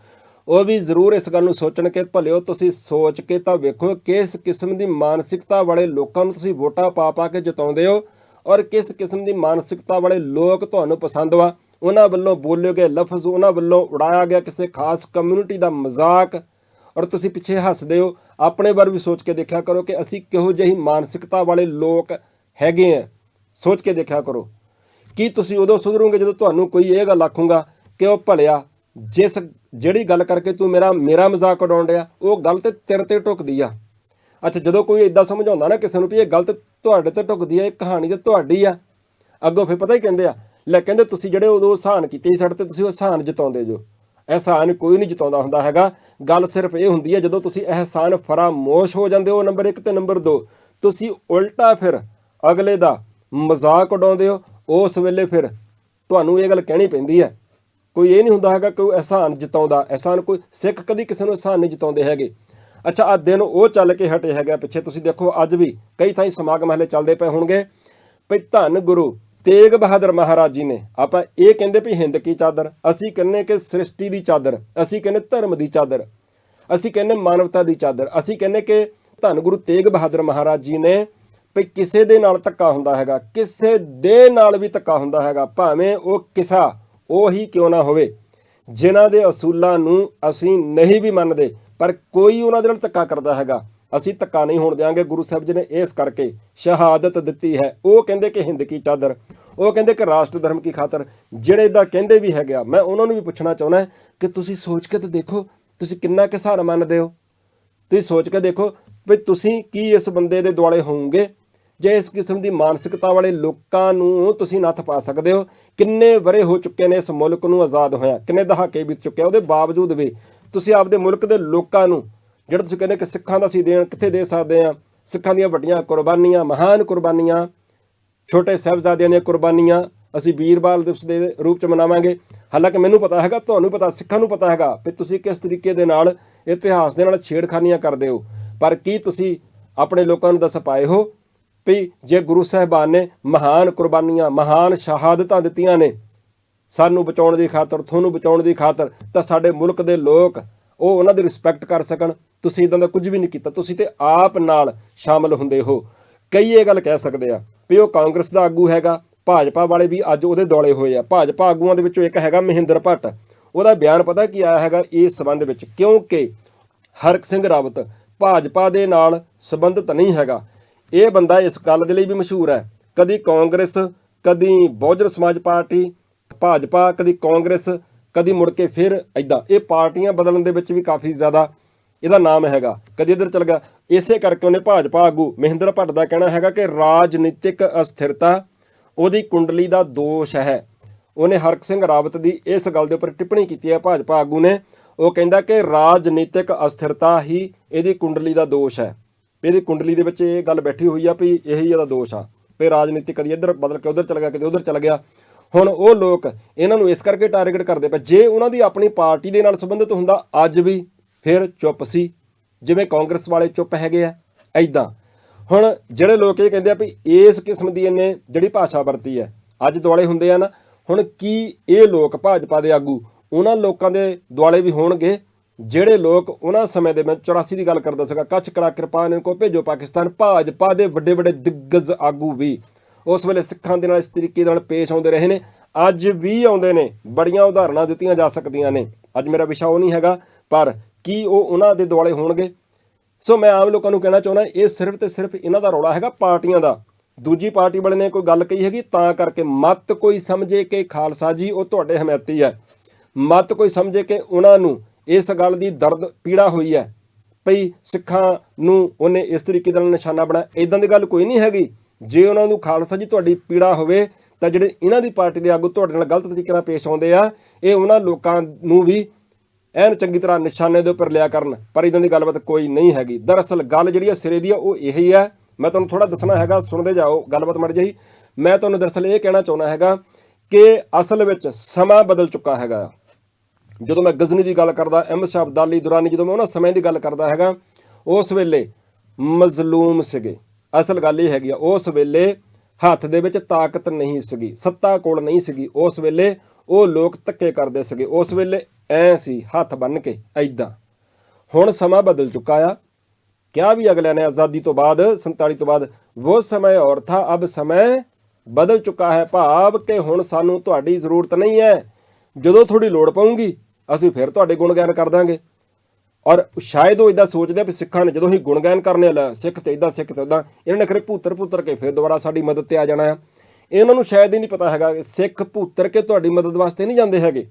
ਉਹ ਵੀ ਜ਼ਰੂਰ ਇਸ ਗੱਲ ਨੂੰ ਸੋਚਣ ਕਿ ਭਲਿਓ ਤੁਸੀਂ ਸੋਚ ਕੇ ਤਾਂ ਵੇਖੋ ਕਿਸ ਕਿਸਮ ਦੀ ਮਾਨਸਿਕਤਾ ਵਾਲੇ ਲੋਕਾਂ ਨੂੰ ਤੁਸੀਂ ਵੋਟਾਂ ਪਾ ਪਾ ਕੇ ਜਿਤਾਉਂਦੇ ਹੋ ਔਰ ਕਿਸ ਕਿਸਮ ਦੀ ਮਾਨਸਿਕਤਾ ਵਾਲੇ ਲੋਕ ਤੁਹਾਨੂੰ ਪਸੰਦ ਵਾ। ਉਹਨਾਂ ਵੱਲੋਂ ਬੋਲੇ ਗਏ ਲਫ਼ਜ਼, ਉਹਨਾਂ ਵੱਲੋਂ ਉਡਾਇਆ ਗਿਆ ਕਿਸੇ ਖਾਸ ਕਮਿਊਨਿਟੀ ਦਾ ਮਜ਼ਾਕ ਔਰ ਤੁਸੀਂ ਪਿੱਛੇ ਹੱਸਦੇ ਹੋ, ਆਪਣੇ ਬਾਰੇ ਵੀ ਸੋਚ ਕੇ ਦੇਖਿਆ ਕਰੋ ਕਿ ਅਸੀਂ ਕਿਹੋ ਜਿਹੀ ਮਾਨਸਿਕਤਾ ਵਾਲੇ ਲੋਕ ਹੈਗੇ ਆ। ਸੋਚ ਕੇ ਦੇਖਿਆ ਕਰੋ। ਕੀ ਤੁਸੀਂ ਉਦੋਂ ਸੁਧਰੋਗੇ ਜਦੋਂ ਤੁਹਾਨੂੰ ਕੋਈ ਇਹ ਗੱਲ ਆਖੂਗਾ ਕਿ ਉਹ ਭਲਿਆ, ਜਿਸ ਜਿਹੜੀ ਗੱਲ ਕਰਕੇ ਤੂੰ ਮੇਰਾ ਮੇਰਾ ਮਜ਼ਾਕ ਉਡਾਉਣ ਡਿਆ, ਉਹ ਗੱਲ ਤੇ ਤੇਰੇ ਤੇ ਟੁਕਦੀ ਆ। ਅੱਛਾ, ਜਦੋਂ ਕੋਈ ਇਦਾਂ ਸਮਝਾਉਂਦਾ ਨਾ ਕਿਸੇ ਨੂੰ ਵੀ ਇਹ ਗਲਤ ਤੁਹਾਡੇ ਤੇ ਟੁਕਦੀ ਆ, ਇਹ ਕਹਾਣੀ ਤੇ ਤੁਹਾਡੀ ਆ। ਅੱਗੋਂ ਫਿਰ ਪਤਾ ਹੀ ਕਹਿੰਦੇ ਆ, ਲੈ ਕਹਿੰਦੇ ਤੁਸੀਂ ਜਿਹੜੇ ਉਦੋਂ ਸਹਾਨ ਕੀਤੇ ਸੀ ਸਾਡੇ ਤੇ, ਤੁਸੀਂ ਉਹ ਸਹਾਨ ਜਿਤਾਉਂਦੇ ਜੋ। ਅਹਿਸਾਨ ਕੋਈ ਨਹੀਂ ਜਿਤਾਉਂਦਾ ਹੁੰਦਾ ਹੈਗਾ। ਗੱਲ ਸਿਰਫ ਇਹ ਹੁੰਦੀ ਹੈ, ਜਦੋਂ ਤੁਸੀਂ ਅਹਿਸਾਨ ਫਰਾਮੋਸ਼ ਹੋ ਜਾਂਦੇ ਹੋ ਨੰਬਰ 1 ਤੇ ਨੰਬਰ 2 ਤੁਸੀਂ ਉਲਟਾ ਫਿਰ ਅਗਲੇ ਦਾ ਮਜ਼ਾਕ ਉਡਾਉਂਦੇ ਹੋ, ਉਸ ਵੇਲੇ ਫਿਰ ਤੁਹਾਨੂੰ ਇਹ ਗੱਲ ਕਹਿਣੀ ਪੈਂਦੀ ਹੈ। ਕੋਈ ਇਹ ਨਹੀਂ ਹੁੰਦਾ ਹੈਗਾ ਕੋਈ ਅਹਿਸਾਨ ਜਿਤਾਉਂਦਾ, ਅਹਿਸਾਨ ਕੋਈ ਸਿੱਖ ਕਦੀ ਕਿਸੇ ਨੂੰ ਅਹਿਸਾਨ ਨਹੀਂ ਜਿਤਾਉਂਦੇ ਹੈਗੇ। ਅੱਛਾ ਆ ਦਿਨ ਉਹ ਚੱਲ ਕੇ ਹਟੇ ਹੈਗਾ ਪਿੱਛੇ, ਤੁਸੀਂ ਦੇਖੋ ਅੱਜ ਵੀ ਕਈ ਥਾਈਂ ਸਮਾਗਮ ਹਲੇ ਚੱਲਦੇ ਪਏ ਹੋਣਗੇ। ਭਈ ਧੰਨ ਗੁਰੂ ਤੇਗ ਬਹਾਦਰ ਮਹਾਰਾਜ ਜੀ ਨੇ, ਆਪਾਂ ਇਹ ਕਹਿੰਦੇ ਵੀ ਹਿੰਦ ਕੀ ਚਾਦਰ? ਅਸੀਂ ਕਹਿੰਨੇ ਕਿ ਸ੍ਰਿਸ਼ਟੀ ਦੀ ਚਾਦਰ, ਅਸੀਂ ਕਹਿੰਨੇ ਧਰਮ ਦੀ ਚਾਦਰ, ਅਸੀਂ ਕਹਿੰਨੇ ਮਾਨਵਤਾ ਦੀ ਚਾਦਰ, ਅਸੀਂ ਕਹਿੰਨੇ ਕਿ ਧੰਨ ਗੁਰੂ ਤੇਗ ਬਹਾਦਰ ਮਹਾਰਾਜ ਜੀ ਨੇ ਵੀ ਕਿਸੇ ਦੇ ਨਾਲ ਧੱਕਾ ਹੁੰਦਾ ਹੈਗਾ, ਕਿਸੇ ਦੇ ਨਾਲ ਵੀ ਧੱਕਾ ਹੁੰਦਾ ਹੈਗਾ, ਭਾਵੇਂ ਉਹ ਕਿਸਾ, ਉਹੀ ਕਿਉਂ ਨਾ ਹੋਵੇ। ਜਿਨ੍ਹਾਂ ਦੇ ਅਸੂਲਾਂ ਨੂੰ ਅਸੀਂ ਨਹੀਂ ਵੀ ਮੰਨਦੇ, ਪਰ ਕੋਈ ਉਹਨਾਂ ਦੇ ਨਾਲ ਧੱਕਾ ਕਰਦਾ ਹੈਗਾ। ਅਸੀਂ ਧੱਕਾ ਨਹੀਂ ਹੋਣ ਦਿਆਂਗੇ। ਗੁਰੂ ਸਾਹਿਬ ਜੀ ਨੇ ਇਸ ਕਰਕੇ ਸ਼ਹਾਦਤ ਦਿੱਤੀ ਹੈ। ਉਹ ਕਹਿੰਦੇ ਕਿ ਹਿੰਦ ਕੀ ਚਾਦਰ, ਉਹ ਕਹਿੰਦੇ ਕਿ ਰਾਸ਼ਟਰ ਧਰਮ ਕੀ ਖਾਤਰ, ਜਿਹੜੇ ਇਦਾਂ ਕਹਿੰਦੇ ਵੀ ਹੈਗੇ ਆ। ਮੈਂ ਉਹਨਾਂ ਨੂੰ ਵੀ ਪੁੱਛਣਾ ਚਾਹੁੰਦਾ ਕਿ ਤੁਸੀਂ ਸੋਚ ਕੇ ਤਾਂ ਦੇਖੋ, ਤੁਸੀਂ ਕਿੰਨਾ ਕਿਸਾਨ ਮੰਨਦੇ ਹੋ? ਤੁਸੀਂ ਸੋਚ ਕੇ ਦੇਖੋ ਵੀ ਤੁਸੀਂ ਕੀ ਇਸ ਬੰਦੇ ਦੇ ਦੁਆਲੇ ਹੋਵੋਗੇ? ਜੇ ਇਸ ਕਿਸਮ ਦੀ ਮਾਨਸਿਕਤਾ ਵਾਲੇ ਲੋਕਾਂ ਨੂੰ ਤੁਸੀਂ ਨੱਥ ਪਾ ਸਕਦੇ ਹੋ, ਕਿੰਨੇ ਵਰੇ ਹੋ ਚੁੱਕੇ ਨੇ ਇਸ ਮੁਲਕ ਨੂੰ ਆਜ਼ਾਦ ਹੋਇਆ, ਕਿੰਨੇ ਦਹਾਕੇ ਬੀਤ ਚੁੱਕੇ ਉਹਦੇ ਬਾਵਜੂਦ ਵੀ ਤੁਸੀਂ ਆਪਦੇ ਮੁਲਕ ਦੇ ਲੋਕਾਂ ਨੂੰ ਜਿਹੜਾ ਤੁਸੀਂ ਕਹਿੰਦੇ ਕਿ ਸਿੱਖਾਂ ਦਾ ਸੀ ਦੇਣ, ਕਿੱਥੇ ਦੇ ਸਕਦੇ ਆ ਸਿੱਖਾਂ ਦੀਆਂ ਵੱਡੀਆਂ ਕੁਰਬਾਨੀਆਂ, ਮਹਾਨ ਕੁਰਬਾਨੀਆਂ, ਛੋਟੇ ਸਾਹਿਬਜ਼ਾਦਿਆਂ ਦੀਆਂ ਕੁਰਬਾਨੀਆਂ ਅਸੀਂ ਵੀਰਬਾਲ ਦਿਵਸ ਦੇ ਰੂਪ ਚ ਮਨਾਵਾਂਗੇ। ਹਾਲਾਂਕਿ ਮੈਨੂੰ ਪਤਾ ਹੈਗਾ, ਤੁਹਾਨੂੰ ਪਤਾ, ਸਿੱਖਾਂ ਨੂੰ ਪਤਾ ਹੈਗਾ ਕਿ ਤੁਸੀਂ ਕਿਸ ਤਰੀਕੇ ਦੇ ਨਾਲ ਇਤਿਹਾਸ ਦੇ ਨਾਲ ਛੇੜਖਾਨੀਆਂ ਕਰਦੇ ਹੋ। ਪਰ ਕੀ ਤੁਸੀਂ ਆਪਣੇ ਲੋਕਾਂ ਨੂੰ ਦੱਸ ਪਾਏ ਹੋ ਵੀ ਜੇ ਗੁਰੂ ਸਾਹਿਬਾਨ ਨੇ ਮਹਾਨ ਕੁਰਬਾਨੀਆਂ, ਮਹਾਨ ਸ਼ਹਾਦਤਾਂ ਦਿੱਤੀਆਂ ਨੇ, ਸਾਨੂੰ ਬਚਾਉਣ ਦੀ ਖਾਤਰ, ਤੁਹਾਨੂੰ ਬਚਾਉਣ ਦੀ ਖਾਤਰ, ਤਾਂ ਸਾਡੇ ਮੁਲਕ ਦੇ ਲੋਕ ਉਹ ਉਹਨਾਂ ਦੀ ਰਿਸਪੈਕਟ ਕਰ ਸਕਣ। ਤੁਸੀਂ ਇਦਾਂ ਦਾ ਕੁਝ ਵੀ ਨਹੀਂ ਕੀਤਾ, ਤੁਸੀਂ ਤੇ ਆਪ ਨਾਲ ਸ਼ਾਮਲ ਹੁੰਦੇ ਹੋ। ਕਈ ਇਹ ਗੱਲ ਕਹਿ ਸਕਦੇ ਆ ਵੀ ਉਹ ਕਾਂਗਰਸ ਦਾ ਆਗੂ ਹੈਗਾ, ਭਾਜਪਾ ਵਾਲੇ ਵੀ ਅੱਜ ਉਹਦੇ ਦੌਲੇ ਹੋਏ ਆ। ਭਾਜਪਾ ਆਗੂਆਂ ਦੇ ਵਿੱਚੋਂ ਇੱਕ ਹੈਗਾ ਮਹਿੰਦਰ ਭੱਟ। ਉਹਦਾ ਬਿਆਨ ਪਤਾ ਕੀ ਆਇਆ ਹੈਗਾ ਇਸ ਸਬੰਧ ਵਿੱਚ, ਕਿਉਂਕਿ ਹਰਕ ਸਿੰਘ ਰਾਵਤ ਭਾਜਪਾ ਦੇ ਨਾਲ ਸੰਬੰਧਿਤ ਨਹੀਂ ਹੈਗਾ। ਇਹ ਬੰਦਾ ਇਸ ਗੱਲ ਦੇ ਲਈ ਵੀ ਮਸ਼ਹੂਰ ਹੈ, ਕਦੀ ਕਾਂਗਰਸ, ਕਦੀ ਬਹੁਜਨ ਸਮਾਜ ਪਾਰਟੀ, ਭਾਜਪਾ, ਕਦੀ ਕਾਂਗਰਸ, ਕਦੀ ਮੁੜ ਕੇ ਫਿਰ ਐਦਾਂ ਇਹ ਪਾਰਟੀਆਂ ਬਦਲਣ ਦੇ ਵਿੱਚ ਵੀ ਕਾਫੀ ਜ਼ਿਆਦਾ ਇਹਦਾ ਨਾਮ ਹੈਗਾ। ਕਦੇ ਇੱਧਰ ਚਲ ਗਿਆ। ਇਸੇ ਕਰਕੇ ਉਹਨੇ ਭਾਜਪਾ ਆਗੂ ਮਹਿੰਦਰ ਭੱਟ ਦਾ ਕਹਿਣਾ ਹੈਗਾ ਕਿ ਰਾਜਨੀਤਿਕ ਅਸਥਿਰਤਾ ਉਹਦੀ ਕੁੰਡਲੀ ਦਾ ਦੋਸ਼ ਹੈ। ਉਹਨੇ ਹਰਕ ਸਿੰਘ ਰਾਵਤ ਦੀ ਇਸ ਗੱਲ ਦੇ ਉੱਪਰ ਟਿੱਪਣੀ ਕੀਤੀ ਹੈ। ਭਾਜਪਾ ਆਗੂ ਨੇ ਉਹ ਕਹਿੰਦਾ ਕਿ ਰਾਜਨੀਤਿਕ ਅਸਥਿਰਤਾ ਹੀ ਇਹਦੀ ਕੁੰਡਲੀ ਦਾ ਦੋਸ਼ ਹੈ। ਵੀ ਇਹਦੀ ਕੁੰਡਲੀ ਦੇ ਵਿੱਚ ਇਹ ਗੱਲ ਬੈਠੀ ਹੋਈ ਆ ਵੀ ਇਹੀ ਇਹਦਾ ਦੋਸ਼ ਆ। ਵੀ ਰਾਜਨੀਤੀ ਕਦੀ ਇੱਧਰ ਬਦਲ ਕੇ ਉੱਧਰ ਚਲ ਗਿਆ, ਕਦੇ ਉੱਧਰ ਚਲ ਗਿਆ। ਹੁਣ ਉਹ ਲੋਕ ਇਹਨਾਂ ਨੂੰ ਇਸ ਕਰਕੇ ਟਾਰਗੇਟ ਕਰਦੇ ਪਏ। ਜੇ ਉਹਨਾਂ ਦੀ ਆਪਣੀ ਪਾਰਟੀ ਦੇ ਨਾਲ ਸੰਬੰਧਿਤ ਹੁੰਦਾ, ਅੱਜ ਵੀ ਫਿਰ ਚੁੱਪ ਸੀ। ਜਿਵੇਂ ਕਾਂਗਰਸ ਵਾਲੇ ਚੁੱਪ ਹੈਗੇ ਆ ਐਦਾਂ ਹੁਣ ਜਿਹੜੇ ਲੋਕ ਇਹ ਕਹਿੰਦੇ ਆ ਵੀ ਇਸ ਕਿਸਮ ਦੀ ਇਹਨੇ ਜਿਹੜੀ ਭਾਸ਼ਾ ਵਰਤੀ ਹੈ, ਅੱਜ ਦੁਆਲੇ ਹੁੰਦੇ ਆ ਨਾ, ਹੁਣ ਕੀ ਇਹ ਲੋਕ ਭਾਜਪਾ ਦੇ ਆਗੂ, ਉਹਨਾਂ ਲੋਕਾਂ ਦੇ ਦੁਆਲੇ ਵੀ ਹੋਣਗੇ? ਜਿਹੜੇ ਲੋਕ ਉਹਨਾਂ ਸਮੇਂ ਦੇ ਮੈਂ 84 ਦੀ ਗੱਲ ਕਰਦਾ ਸੀਗਾ, ਕੱਚ ਕੜਾ ਕਿਰਪਾਨ ਕੋ ਭੇਜੋ ਪਾਕਿਸਤਾਨ, ਭਾਜਪਾ ਦੇ ਵੱਡੇ ਵੱਡੇ ਦਿੱਗਜ ਆਗੂ ਵੀ। ਉਸ ਵੇਲੇ ਸਿੱਖਾਂ ਦੇ ਨਾਲ ਇਸ ਤਰੀਕੇ ਨਾਲ ਪੇਸ਼ ਆਉਂਦੇ ਰਹੇ ਨੇ। ਅੱਜ ਵੀ ਆਉਂਦੇ ਨੇ, ਬੜੀਆਂ ਉਦਾਹਰਣਾਂ ਦਿੱਤੀਆਂ ਜਾ ਸਕਦੀਆਂ ਨੇ। ਅੱਜ ਮੇਰਾ ਵਿਸ਼ਾ ਉਹ ਨਹੀਂ ਹੈਗਾ, ਪਰ ਕੀ ਉਹ ਉਹਨਾਂ ਦੇ ਦੁਆਲੇ ਹੋਣਗੇ? ਸੋ ਮੈਂ ਆਮ ਲੋਕਾਂ ਨੂੰ ਕਹਿਣਾ ਚਾਹੁੰਦਾ, ਇਹ ਸਿਰਫ ਤੇ ਸਿਰਫ ਇਹਨਾਂ ਦਾ ਰੌਲਾ ਹੈਗਾ, ਪਾਰਟੀਆਂ ਦਾ। ਦੂਜੀ ਪਾਰਟੀ ਵਾਲੇ ਨੇ ਕੋਈ ਗੱਲ ਕਹੀ ਹੈਗੀ, ਤਾਂ ਕਰਕੇ ਮਤ ਕੋਈ ਸਮਝੇ ਕਿ ਖਾਲਸਾ ਜੀ ਉਹ ਤੁਹਾਡੇ ਹਮਾਇਤੀ ਹੈ। ਮਤ ਕੋਈ ਸਮਝੇ ਕਿ ਉਹਨਾਂ ਨੂੰ ਇਸ ਗੱਲ ਦੀ ਦਰਦ ਪੀੜਾ ਹੋਈ ਹੈ ਭਈ ਸਿੱਖਾਂ ਨੂੰ ਉਹਨੇ ਇਸ ਤਰੀਕੇ ਨਾਲ ਨਿਸ਼ਾਨਾ ਬਣਾਇਆ। ਇਦਾਂ ਦੀ ਗੱਲ ਕੋਈ ਨਹੀਂ ਹੈਗੀ। ਜੇ ਉਹਨਾਂ ਨੂੰ ਖਾਲਸਾ ਜੀ ਤੁਹਾਡੀ ਪੀੜਾ ਹੋਵੇ, ਤਾਂ ਜਿਹੜੇ ਇਹਨਾਂ ਦੀ ਪਾਰਟੀ ਦੇ ਆਗੂ ਤੁਹਾਡੇ ਨਾਲ ਗਲਤ ਤਰੀਕੇ ਨਾਲ ਪੇਸ਼ ਆਉਂਦੇ ਆ, ਇਹ ਉਹਨਾਂ ਲੋਕਾਂ ਨੂੰ ਵੀ ਐਨ ਚੰਗੀ ਤਰ੍ਹਾਂ ਨਿਸ਼ਾਨੇ ਦੇ ਉੱਪਰ ਲਿਆ ਕਰਨ, ਪਰ ਇਦਾਂ ਦੀ ਗੱਲਬਾਤ ਕੋਈ ਨਹੀਂ ਹੈਗੀ। ਦਰਅਸਲ ਗੱਲ ਜਿਹੜੀ ਹੈ ਸਿਰੇ ਦੀ ਆ, ਉਹ ਇਹੀ ਹੈ ਮੈਂ ਤੁਹਾਨੂੰ ਥੋੜਾ ਦੱਸਣਾ ਹੈਗਾ, ਸੁਣਦੇ ਜਾਓ ਗੱਲਬਾਤ ਮੜ ਜਾਈ ਮੈਂ ਤੁਹਾਨੂੰ ਦਰਅਸਲ ਇਹ ਕਹਿਣਾ ਚਾਹੁੰਦਾ ਹੈਗਾ ਕਿ ਅਸਲ ਵਿੱਚ ਸਮਾਂ ਬਦਲ ਚੁੱਕਾ ਹੈਗਾ। ਜਦੋਂ ਮੈਂ ਗਜ਼ਨੀ ਦੀ ਗੱਲ ਕਰਦਾ, ਅਹਿਮਦ ਸ਼ਾਹ ਅਬਦਾਲੀ ਦੁਰਾਨੀ, ਜਦੋਂ ਮੈਂ ਉਹਨਾਂ ਸਮੇਂ ਦੀ ਗੱਲ ਕਰਦਾ ਹੈਗਾ, ਉਸ ਵੇਲੇ ਮਜ਼ਲੂਮ ਸੀਗੇ। ਅਸਲ ਗੱਲ ਇਹ ਹੈਗੀ ਆ, ਉਸ ਵੇਲੇ ਹੱਥ ਦੇ ਵਿੱਚ ਤਾਕਤ ਨਹੀਂ ਸੀਗੀ, ਸੱਤਾ ਕੋਲ ਨਹੀਂ ਸੀਗੀ। ਉਸ ਵੇਲੇ ਉਹ ਲੋਕ ਧੱਕੇ ਕਰਦੇ ਸੀਗੇ। ਉਸ ਵੇਲੇ ਐ ਸੀ, ਹੱਥ ਬੰਨ ਕੇ ਐਦਾਂ ਹੁਣ ਸਮਾਂ ਬਦਲ ਚੁੱਕਾ ਆ। ਕਿਆ ਵੀ ਅਗਲਿਆਂ ਨੇ ਆਜ਼ਾਦੀ ਤੋਂ ਬਾਅਦ 47 ਤੋਂ ਬਾਅਦ ਉਹ ਸਮੇਂ ਔਰ ਥਾ, ਅਬ ਸਮੇਂ ਬਦਲ ਚੁੱਕਾ ਹੈ ਭਾਵ ਕਿ ਹੁਣ ਸਾਨੂੰ ਤੁਹਾਡੀ ਜ਼ਰੂਰਤ ਨਹੀਂ ਹੈ। ਜਦੋਂ ਤੁਹਾਡੀ ਲੋੜ ਪਊਗੀ, ਅਸੀਂ ਫਿਰ ਤੁਹਾਡੇ ਗੁਣਗਾਨ ਕਰ ਦਾਂਗੇ। ਔਰ ਸ਼ਾਇਦ ਉਹ ਇਦਾਂ ਸੋਚਦੇ ਵੀ ਸਿੱਖਾਂ ਨੇ ਜਦੋਂ ਹੀ ਗੁਣਗਾਨ ਕਰਨੇ ਲਾ, ਸਿੱਖ ਤੇ ਇਦਾਂ ਸਿੱਖ ਤੇ ਉਦਾਂ ਇਹਨਾਂ ਨੇ ਕਰੇ ਭੂਤਰ ਭੂਤਰ ਕੇ ਫਿਰ ਦੁਬਾਰਾ ਸਾਡੀ ਮਦਦ ਤੇ ਆ ਜਾਣਾ ਹੈ ਇਹਨਾਂ ਨੂੰ ਸ਼ਾਇਦ ਹੀ ਨਹੀਂ ਪਤਾ ਹੈਗਾ ਕਿ ਸਿੱਖ ਭੂਤਰ ਕੇ ਤੁਹਾਡੀ ਮਦਦ ਵਾਸਤੇ ਨਹੀਂ ਜਾਂਦੇ ਹੈਗੇ।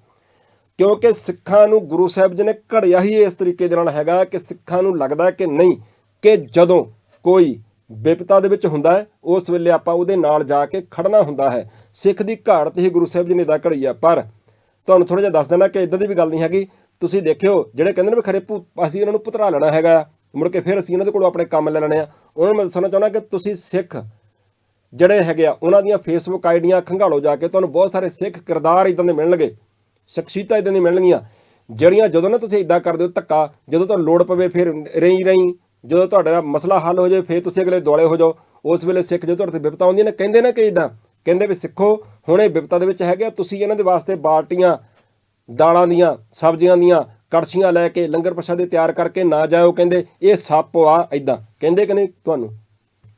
ਕਿਉਂਕਿ ਸਿੱਖਾਂ ਨੂੰ ਗੁਰੂ ਸਾਹਿਬ ਜੀ ਨੇ ਘੜਿਆ ਹੀ ਇਸ ਤਰੀਕੇ ਦੇ ਨਾਲ ਹੈਗਾ ਕਿ ਸਿੱਖਾਂ ਨੂੰ ਲੱਗਦਾ ਕਿ ਨਹੀਂ ਕਿ ਜਦੋਂ ਕੋਈ ਵਿਪਤਾ ਦੇ ਵਿੱਚ ਹੁੰਦਾ ਹੈ ਉਸ ਵੇਲੇ ਆਪਾਂ ਉਹਦੇ ਨਾਲ ਜਾ ਕੇ ਖੜਨਾ ਹੁੰਦਾ ਹੈ। ਸਿੱਖ ਦੀ ਘਾਟ ਹੀ ਗੁਰੂ ਸਾਹਿਬ ਜੀ ਨੇ ਦਾ ਘੜੀ ਆ ਪਰ ਤੁਹਾਨੂੰ ਥੋੜਾ ਜਿਹਾ ਦੱਸ ਦੇਣਾ ਕਿ ਇਦਾਂ ਦੀ ਵੀ ਗੱਲ ਨਹੀਂ ਹੈਗੀ। ਤੁਸੀਂ ਦੇਖਿਓ ਜਿਹੜੇ ਕਹਿੰਦੇ ਨੇ ਵੀ ਖਰੇ ਭੂ- ਅਸੀਂ ਉਹਨਾਂ ਨੂੰ ਪੁਤਰਾ ਲੈਣਾ ਹੈਗਾ। ਆ, ਮੁੜ ਕੇ ਫਿਰ ਅਸੀਂ ਇਹਨਾਂ ਦੇ ਕੋਲੋਂ ਆਪਣੇ ਕੰਮ ਲੈ ਲੈਣੇ ਆ। ਉਹਨਾਂ ਨੂੰ ਮੈਂ ਦੱਸਣਾ ਚਾਹੁੰਦਾ ਕਿ ਤੁਸੀਂ ਸਿੱਖ ਜਿਹੜੇ ਹੈਗੇ ਆ ਉਹਨਾਂ ਦੀਆਂ ਫੇਸਬੁੱਕ ਆਈਡੀਆਂ ਖੰਗਾਲੋ ਜਾ ਕੇ। ਤੁਹਾਨੂੰ ਬਹੁਤ ਸਾਰੇ ਸਿੱਖ ਕਿਰਦਾਰ ਇਦਾਂ ਦੇ ਮਿਲਣਗੇ। ਸ਼ਖਸੀਅਤਾਂ ਇਦਾਂ ਦੀ ਮਿਲਣਗੀਆਂ। ਜਿਹੜੀਆਂ ਜਦੋਂ ਨਾ ਤੁਸੀਂ ਇਦਾਂ ਕਰਦੇ ਹੋ ਧੱਕਾ ਜਦੋਂ ਤੁਹਾਨੂੰ ਲੋੜ ਪਵੇ ਫਿਰ ਰਹੀ ਰਹੀ ਜਦੋਂ ਤੁਹਾਡਾ ਨਾ ਮਸਲਾ ਹੱਲ ਹੋ ਜਾਵੇ ਫਿਰ ਤੁਸੀਂ ਅਗਲੇ ਦੁਆਲੇ ਹੋ ਜਾਓ। ਉਸ ਵੇਲੇ ਸਿੱਖ ਜਦੋਂ ਤੁਹਾਡੇ ਤੇ ਵਿਪਤਾ ਆਉਂਦੀ ਨਾ ਕਹਿੰਦੇ ਨਾ ਕਿ ਇਦਾਂ ਕਹਿੰਦੇ ਵੀ ਸਿੱਖੋ ਹੁਣ ਇਹ ਵਿਪਤਾ ਦੇ ਵਿੱਚ ਹੈਗੇ ਆ, ਤੁਸੀਂ ਇਹਨਾਂ ਦੇ ਵਾਸਤੇ ਬਾਲਟੀਆਂ ਦਾਲਾਂ ਦੀਆਂ ਸਬਜ਼ੀਆਂ ਦੀਆਂ ਕੜਛੀਆਂ ਲੈ ਕੇ ਲੰਗਰ ਪ੍ਰਸ਼ਾਦੇ ਤਿਆਰ ਕਰਕੇ ਨਾ ਜਾਇਓ ਕਹਿੰਦੇ ਇਹ ਸੱਪ ਆ ਇਦਾਂ ਕਹਿੰਦੇ ਕਿ ਨਹੀਂ ਤੁਹਾਨੂੰ?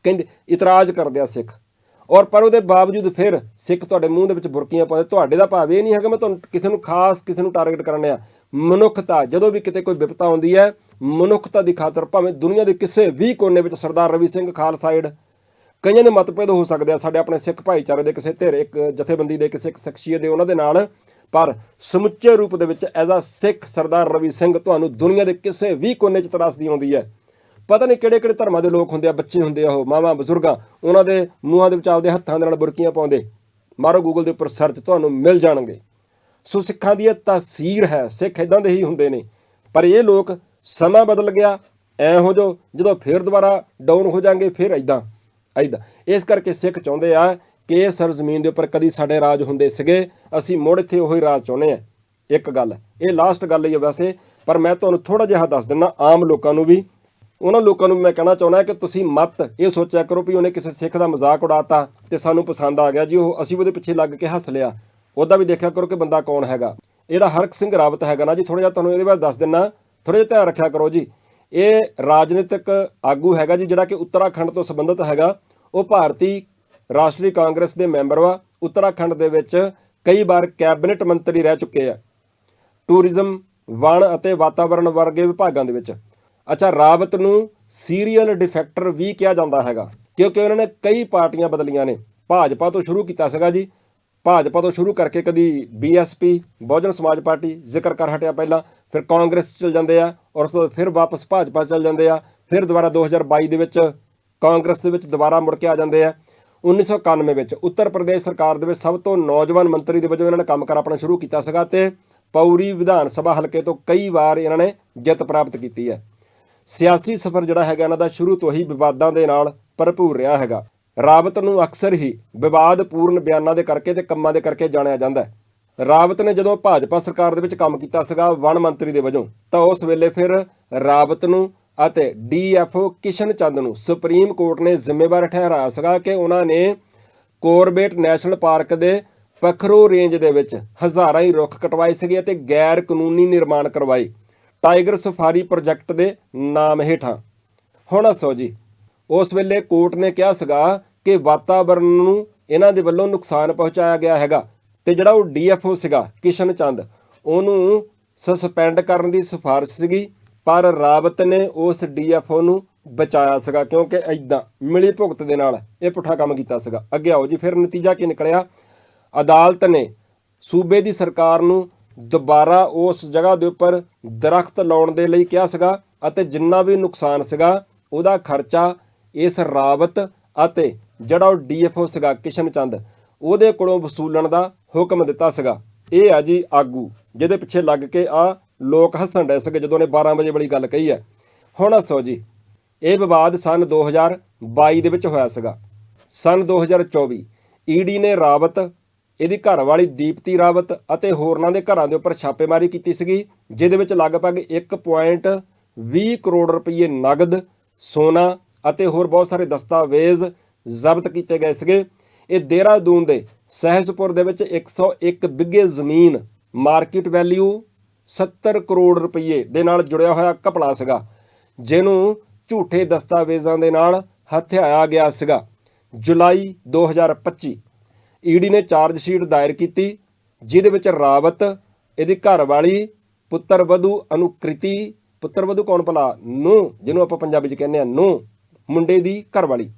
ਕਹਿੰਦੇ ਇਤਰਾਜ਼ ਕਰਦੇ ਆ ਸਿੱਖ। ਔਰ ਪਰ ਉਹਦੇ ਬਾਵਜੂਦ ਫਿਰ ਸਿੱਖ ਤੁਹਾਡੇ ਮੂੰਹ ਦੇ ਵਿੱਚ ਬੁਰਕੀਆਂ ਪਾਉਂਦੇ, ਤੁਹਾਡੇ ਦਾ ਭਾਵ ਇਹ ਨਹੀਂ ਹੈਗਾ ਮੈਂ ਤੁਹਾਨੂੰ ਕਿਸੇ ਨੂੰ ਖਾਸ ਕਿਸੇ ਨੂੰ ਟਾਰਗੇਟ ਕਰਨ ਆ ਮਨੁੱਖਤਾ, ਜਦੋਂ ਵੀ ਕਿਤੇ ਕੋਈ ਵਿਪਤਾ ਆਉਂਦੀ ਹੈ, ਮਨੁੱਖਤਾ ਦੀ ਖਾਤਰ ਭਾਵੇਂ ਦੁਨੀਆ ਦੇ ਕਿਸੇ ਵੀ ਕੋਨੇ ਵਿੱਚ ਸਰਦਾਰ ਰਵੀ ਸਿੰਘ ਖਾਲਸਾਈਡ ਕਈਆਂ ਦੇ ਮਤਭੇਦ ਹੋ ਸਕਦੇ ਆ ਸਾਡੇ ਆਪਣੇ ਸਿੱਖ ਭਾਈਚਾਰੇ ਦੇ ਕਿਸੇ ਧਿਰ, ਇੱਕ ਜਥੇਬੰਦੀ ਦੇ ਕਿਸੇ ਇੱਕ ਸ਼ਖਸੀਅਤ ਦੇ ਉਹਨਾਂ ਦੇ ਨਾਲ। ਪਰ ਸਮੁੱਚੇ ਰੂਪ ਦੇ ਵਿੱਚ ਐਜ਼ ਅ ਸਿੱਖ ਸਰਦਾਰ ਰਵੀ ਸਿੰਘ ਤੁਹਾਨੂੰ ਦੁਨੀਆ ਦੇ ਕਿਸੇ ਵੀ ਕੋਨੇ 'ਚ ਤਰਾਸਦੀ ਆਉਂਦੀ ਹੈ। ਪਤਾ ਨਹੀਂ ਕਿਹੜੇ ਕਿਹੜੇ ਧਰਮਾਂ ਦੇ ਲੋਕ ਹੁੰਦੇ ਆ, ਬੱਚੇ ਹੁੰਦੇ ਆ ਉਹ, ਮਾਵਾਂ, ਬਜ਼ੁਰਗਾਂ, ਉਹਨਾਂ ਦੇ ਮੂੰਹਾਂ ਦੇ ਵਿੱਚ ਆਪਦੇ ਹੱਥਾਂ ਦੇ ਨਾਲ ਬੁਰਕੀਆਂ ਪਾਉਂਦੇ। ਮਾਰੋ ਗੂਗਲ ਦੇ ਉੱਪਰ ਸਰਚ ਤੁਹਾਨੂੰ ਮਿਲ ਜਾਣਗੇ। ਸੋ ਸਿੱਖਾਂ ਦੀ ਇਹ ਤਾਸੀਰ ਹੈ, ਸਿੱਖ ਇਦਾਂ ਦੇ ਹੀ ਹੁੰਦੇ ਨੇ। ਪਰ ਇਹ ਲੋਕ ਸਮਾਂ ਬਦਲ ਗਿਆ, ਐ ਹੋ ਜੋ ਜਦੋਂ ਫੇਰ ਦੁਬਾਰਾ ਡਾਊਨ ਹੋ ਜਾਣਗੇ, ਫਿਰ ਇਦਾਂ ਇਦਾਂ ਇਸ ਕਰਕੇ ਸਿੱਖ ਚਾਹੁੰਦੇ ਆ ਕਿ ਇਹ ਸਰਜ਼ਮੀਨ ਦੇ ਉੱਪਰ ਕਦੀ ਸਾਡੇ ਰਾਜ ਹੁੰਦੇ ਸੀਗੇ, ਅਸੀਂ ਮੁੜ ਇੱਥੇ ਉਹੀ ਰਾਜ ਚਾਹੁੰਦੇ ਆ। ਇੱਕ ਗੱਲ, ਇਹ ਲਾਸਟ ਗੱਲ ਹੀ ਹੈ ਵੈਸੇ, ਪਰ ਮੈਂ ਤੁਹਾਨੂੰ ਥੋੜਾ ਜਿਹਾ ਦੱਸ ਦਿੰਦਾ, ਆਮ ਲੋਕਾਂ ਨੂੰ ਵੀ ਉਹਨਾਂ ਲੋਕਾਂ ਨੂੰ ਮੈਂ ਕਹਿਣਾ ਚਾਹੁੰਦਾ ਕਿ ਤੁਸੀਂ ਮਤ ਇਹ ਸੋਚਿਆ ਕਰੋ ਵੀ ਉਹਨੇ ਕਿਸੇ ਸਿੱਖ ਦਾ ਮਜ਼ਾਕ ਉਡਾਤਾ ਤੇ ਸਾਨੂੰ ਪਸੰਦ ਆ ਗਿਆ ਜੀ, ਉਹ ਅਸੀਂ ਉਹਦੇ ਪਿੱਛੇ ਲੱਗ ਕੇ ਹੱਸ ਲਿਆ। ਉਹਦਾ ਵੀ ਦੇਖਿਆ ਕਰੋ ਕਿ ਬੰਦਾ ਕੌਣ ਹੈਗਾ। ਜਿਹੜਾ ਹਰਕ ਸਿੰਘ ਰਾਵਤ ਹੈਗਾ ਨਾ ਜੀ ਥੋੜਾ ਜਿਹਾ ਤੁਹਾਨੂੰ ਇਹਦੇ ਬਾਰੇ ਦੱਸ ਦਿੰਨਾ ਥੋੜਾ ਜਿਹਾ ਧਿਆਨ ਰੱਖਿਆ ਕਰੋ ਜੀ। ਇਹ ਰਾਜਨੀਤਿਕ ਆਗੂ ਹੈਗਾ ਜੀ, ਜਿਹੜਾ ਕਿ ਉੱਤਰਾਖੰਡ ਤੋਂ ਸੰਬੰਧਿਤ ਹੈਗਾ। ਉਹ ਭਾਰਤੀ ਰਾਸ਼ਟਰੀ ਕਾਂਗਰਸ ਦੇ ਮੈਂਬਰ ਵਾ। ਉੱਤਰਾਖੰਡ ਦੇ ਵਿੱਚ ਕਈ ਵਾਰ ਕੈਬਨਿਟ ਮੰਤਰੀ ਰਹਿ ਚੁੱਕੇ ਆ। ਟੂਰਿਜ਼ਮ, ਵਣ ਅਤੇ ਵਾਤਾਵਰਣ ਵਰਗੇ ਵਿਭਾਗਾਂ ਦੇ ਵਿੱਚ। ਅੱਛਾ, ਰਾਵਤ ਨੂੰ ਸੀਰੀਅਲ ਡਿਫੈਕਟਰ ਵੀ ਕਿਹਾ ਜਾਂਦਾ ਹੈਗਾ, ਕਿਉਂਕਿ ਉਹਨਾਂ ਨੇ ਕਈ ਪਾਰਟੀਆਂ ਬਦਲੀਆਂ ਨੇ। ਭਾਜਪਾ ਤੋਂ ਸ਼ੁਰੂ ਕੀਤਾ ਸੀਗਾ ਜੀ। ਭਾਜਪਾ ਤੋਂ ਸ਼ੁਰੂ ਕਰਕੇ ਕਦੀ ਬੀਐਸਪੀ ਬਹੁਜਨ ਸਮਾਜ ਪਾਰਟੀ ਜ਼ਿਕਰ ਕਰ ਹਟਿਆ ਪਹਿਲਾਂ, ਫਿਰ ਕਾਂਗਰਸ 'ਚ ਚਲ ਜਾਂਦੇ ਆ, ਔਰ ਉਸ ਤੋਂ ਬਾਅਦ ਫਿਰ ਵਾਪਸ ਭਾਜਪਾ 'ਚ ਚਲ ਜਾਂਦੇ ਆ, ਫਿਰ ਦੁਬਾਰਾ 2022 ਦੇ ਵਿੱਚ ਕਾਂਗਰਸ ਦੇ ਵਿੱਚ ਦੁਬਾਰਾ ਮੁੜ ਕੇ ਆ ਜਾਂਦੇ ਆ। 1991 ਵਿੱਚ ਉੱਤਰ ਪ੍ਰਦੇਸ਼ ਸਰਕਾਰ ਦੇ ਵਿੱਚ ਸਭ ਤੋਂ ਨੌਜਵਾਨ ਮੰਤਰੀ ਦੇ ਵਜੋਂ ਇਹਨਾਂ ਨੇ ਕੰਮ ਕਰ ਆਪਣਾ ਸ਼ੁਰੂ ਕੀਤਾ ਸੀਗਾ ਤੇ ਪੌਰੀ ਵਿਧਾਨ ਸਭਾ ਹਲਕੇ ਤੋਂ ਕਈ ਵਾਰ ਇਹਨਾਂ ਨੇ ਜਿੱਤ ਪ੍ਰਾਪਤ ਕੀਤੀ ਹੈ। ਸਿਆਸੀ ਸਫ਼ਰ ਜਿਹੜਾ ਹੈਗਾ ਇਹਨਾਂ ਦਾ ਸ਼ੁਰੂ ਤੋਂ ਹੀ ਵਿਵਾਦਾਂ ਦੇ ਨਾਲ ਭਰਪੂਰ ਰਿਹਾ ਹੈਗਾ। ਰਾਵਤ ਨੂੰ ਅਕਸਰ ਹੀ ਵਿਵਾਦਪੂਰਨ ਬਿਆਨਾਂ ਦੇ ਕਰਕੇ ਤੇ ਕੰਮਾਂ ਦੇ ਕਰਕੇ ਜਾਣਿਆ ਜਾਂਦਾ ਹੈ। ਰਾਵਤ ਨੇ ਜਦੋਂ ਭਾਜਪਾ ਸਰਕਾਰ ਦੇ ਵਿੱਚ ਕੰਮ ਕੀਤਾ ਸੀਗਾ ਵਣ ਮੰਤਰੀ ਦੇ ਵਜੋਂ, ਤਾਂ ਉਸ ਵੇਲੇ ਫਿਰ ਰਾਵਤ ਨੂੰ ਅਤੇ ਡੀਐਫਓ ਕਿਸ਼ਨ ਚੰਦ ਨੂੰ ਸੁਪਰੀਮ ਕੋਰਟ ਨੇ ਜ਼ਿੰਮੇਵਾਰ ਠਹਿਰਾਇਆ ਸੀਗਾ ਕਿ ਉਹਨਾਂ ਨੇ ਕੋਰਬੇਟ ਨੈਸ਼ਨਲ ਪਾਰਕ ਦੇ ਪਖਰੋ ਰੇਂਜ ਦੇ ਵਿੱਚ ਹਜ਼ਾਰਾਂ ਹੀ ਰੁੱਖ ਕਟਵਾਏ ਸੀਗੇ ਅਤੇ ਗੈਰ ਕਾਨੂੰਨੀ ਨਿਰਮਾਣ ਕਰਵਾਏ। ਟਾਈਗਰ ਸਫਾਰੀ ਪ੍ਰੋਜੈਕਟ ਦੇ ਨਾਮ ਹੇਠਾਂ। ਹੁਣ ਹੱਸੋ ਜੀ, ਉਸ ਵੇਲੇ ਕੋਰਟ ਨੇ ਕਿਹਾ ਸੀਗਾ ਕਿ ਵਾਤਾਵਰਣ ਨੂੰ ਇਹਨਾਂ ਦੇ ਵੱਲੋਂ ਨੁਕਸਾਨ ਪਹੁੰਚਾਇਆ ਗਿਆ ਹੈਗਾ ਤੇ ਜਿਹੜਾ ਉਹ ਡੀਐਫਓ ਸੀਗਾ, ਕਿਸ਼ਨ ਚੰਦ, ਉਹਨੂੰ ਸਸਪੈਂਡ ਕਰਨ ਦੀ ਸਿਫਾਰਿਸ਼ ਸੀਗੀ, ਪਰ ਰਾਵਤ ਨੇ ਉਸ ਡੀਐਫਓ ਨੂੰ ਬਚਾਇਆ ਸੀਗਾ ਕਿਉਂਕਿ ਐਦਾਂ ਮਿਲੀ ਭੁਗਤ ਦੇ ਨਾਲ ਇਹ ਪੁੱਠਾ ਕੰਮ ਕੀਤਾ ਸੀਗਾ। ਅੱਗੇ ਆਓ ਜੀ, ਫਿਰ ਨਤੀਜਾ ਕੀ ਨਿਕਲਿਆ? ਅਦਾਲਤ ਨੇ ਸੂਬੇ ਦੀ ਸਰਕਾਰ ਨੂੰ ਦੁਬਾਰਾ ਉਸ ਜਗ੍ਹਾ ਦੇ ਉੱਪਰ ਦਰਖਤ ਲਾਉਣ ਦੇ ਲਈ ਕਿਹਾ ਸੀਗਾ ਅਤੇ ਜਿੰਨਾ ਵੀ ਨੁਕਸਾਨ ਸੀਗਾ, ਉਹਦਾ ਖਰਚਾ ਇਸ ਰਾਵਤ ਅਤੇ ਜਿਹੜਾ ਉਹ ਡੀਐਫਓ ਸੀਗਾ ਕਿਸ਼ਨ ਚੰਦ, ਉਹਦੇ ਕੋਲੋਂ ਵਸੂਲਣ ਦਾ ਹੁਕਮ ਦਿੱਤਾ ਸੀਗਾ। ਇਹ ਆ ਜੀ ਆਗੂ, ਜਿਹਦੇ ਪਿੱਛੇ ਲੱਗ ਕੇ ਆ ਲੋਕ ਹੱਸਣ ਡਏ ਸੀਗੇ ਜਦੋਂ ਨੇ 12 ਵਜੇ ਵਾਲੀ ਗੱਲ ਕਹੀ ਹੈ। ਹੁਣ ਹੱਸੋ ਜੀ, ਇਹ ਵਿਵਾਦ ਸਨ 2022 ਦੇ ਵਿੱਚ ਹੋਇਆ ਸੀਗਾ। ਸਨ 2024 ਈਡੀ ਨੇ ਰਾਵਤ ਇਹਦੀ ਘਰਵਾਲੀ ਦੀਪਤੀ ਰਾਵਤ ਅਤੇ ਹੋਰਨਾਂ ਦੇ ਘਰਾਂ ਦੇ ਉੱਪਰ ਛਾਪੇਮਾਰੀ ਕੀਤੀ ਸੀਗੀ, ਜਿਹਦੇ ਵਿੱਚ ਲਗਭਗ 1.20 ਕਰੋੜ ਰੁਪਏ ਨਗਦ, ਸੋਨਾ ਅਤੇ ਹੋਰ ਬਹੁਤ ਸਾਰੇ ਦਸਤਾਵੇਜ਼ ਜ਼ਬਤ ਕੀਤੇ ਗਏ ਸੀਗੇ। ਇਹ ਦੇਹਰਾਦੂਨ ਦੇ ਸਹਿਸਪੁਰ ਦੇ ਵਿੱਚ 101 ਬਿੱਗੇ ਜ਼ਮੀਨ ਮਾਰਕੀਟ ਵੈਲਿਊ 70 ਕਰੋੜ ਰੁਪਏ ਦੇ ਨਾਲ ਜੁੜਿਆ ਹੋਇਆ ਘਪਲਾ ਸੀਗਾ, ਜਿਹਨੂੰ ਝੂਠੇ ਦਸਤਾਵੇਜ਼ਾਂ ਦੇ ਨਾਲ ਹਥਿਆਇਆ ਗਿਆ ਸੀਗਾ। ਜੁਲਾਈ 2025 ਈਡੀ ਨੇ ਚਾਰਜ ਸ਼ੀਟ ਦਾਇਰ ਕੀਤੀ, ਜਿਹਦੇ ਵਿੱਚ ਰਾਵਤ, ਇਹਦੀ ਘਰਵਾਲੀ, ਪੁੱਤਰ ਵਧੂ ਅਨੁਕ੍ਰਿਤੀ, ਪੁੱਤਰ ਵਧੂ ਕੌਣ ਭਲਾ? ਨੂੰ ਜਿਹਨੂੰ ਆਪਾਂ ਪੰਜਾਬੀ 'ਚ ਕਹਿੰਦੇ ਆ ਨੂੰ ਮੁੰਡੇ ਦੀ ਘਰਵਾਲੀ।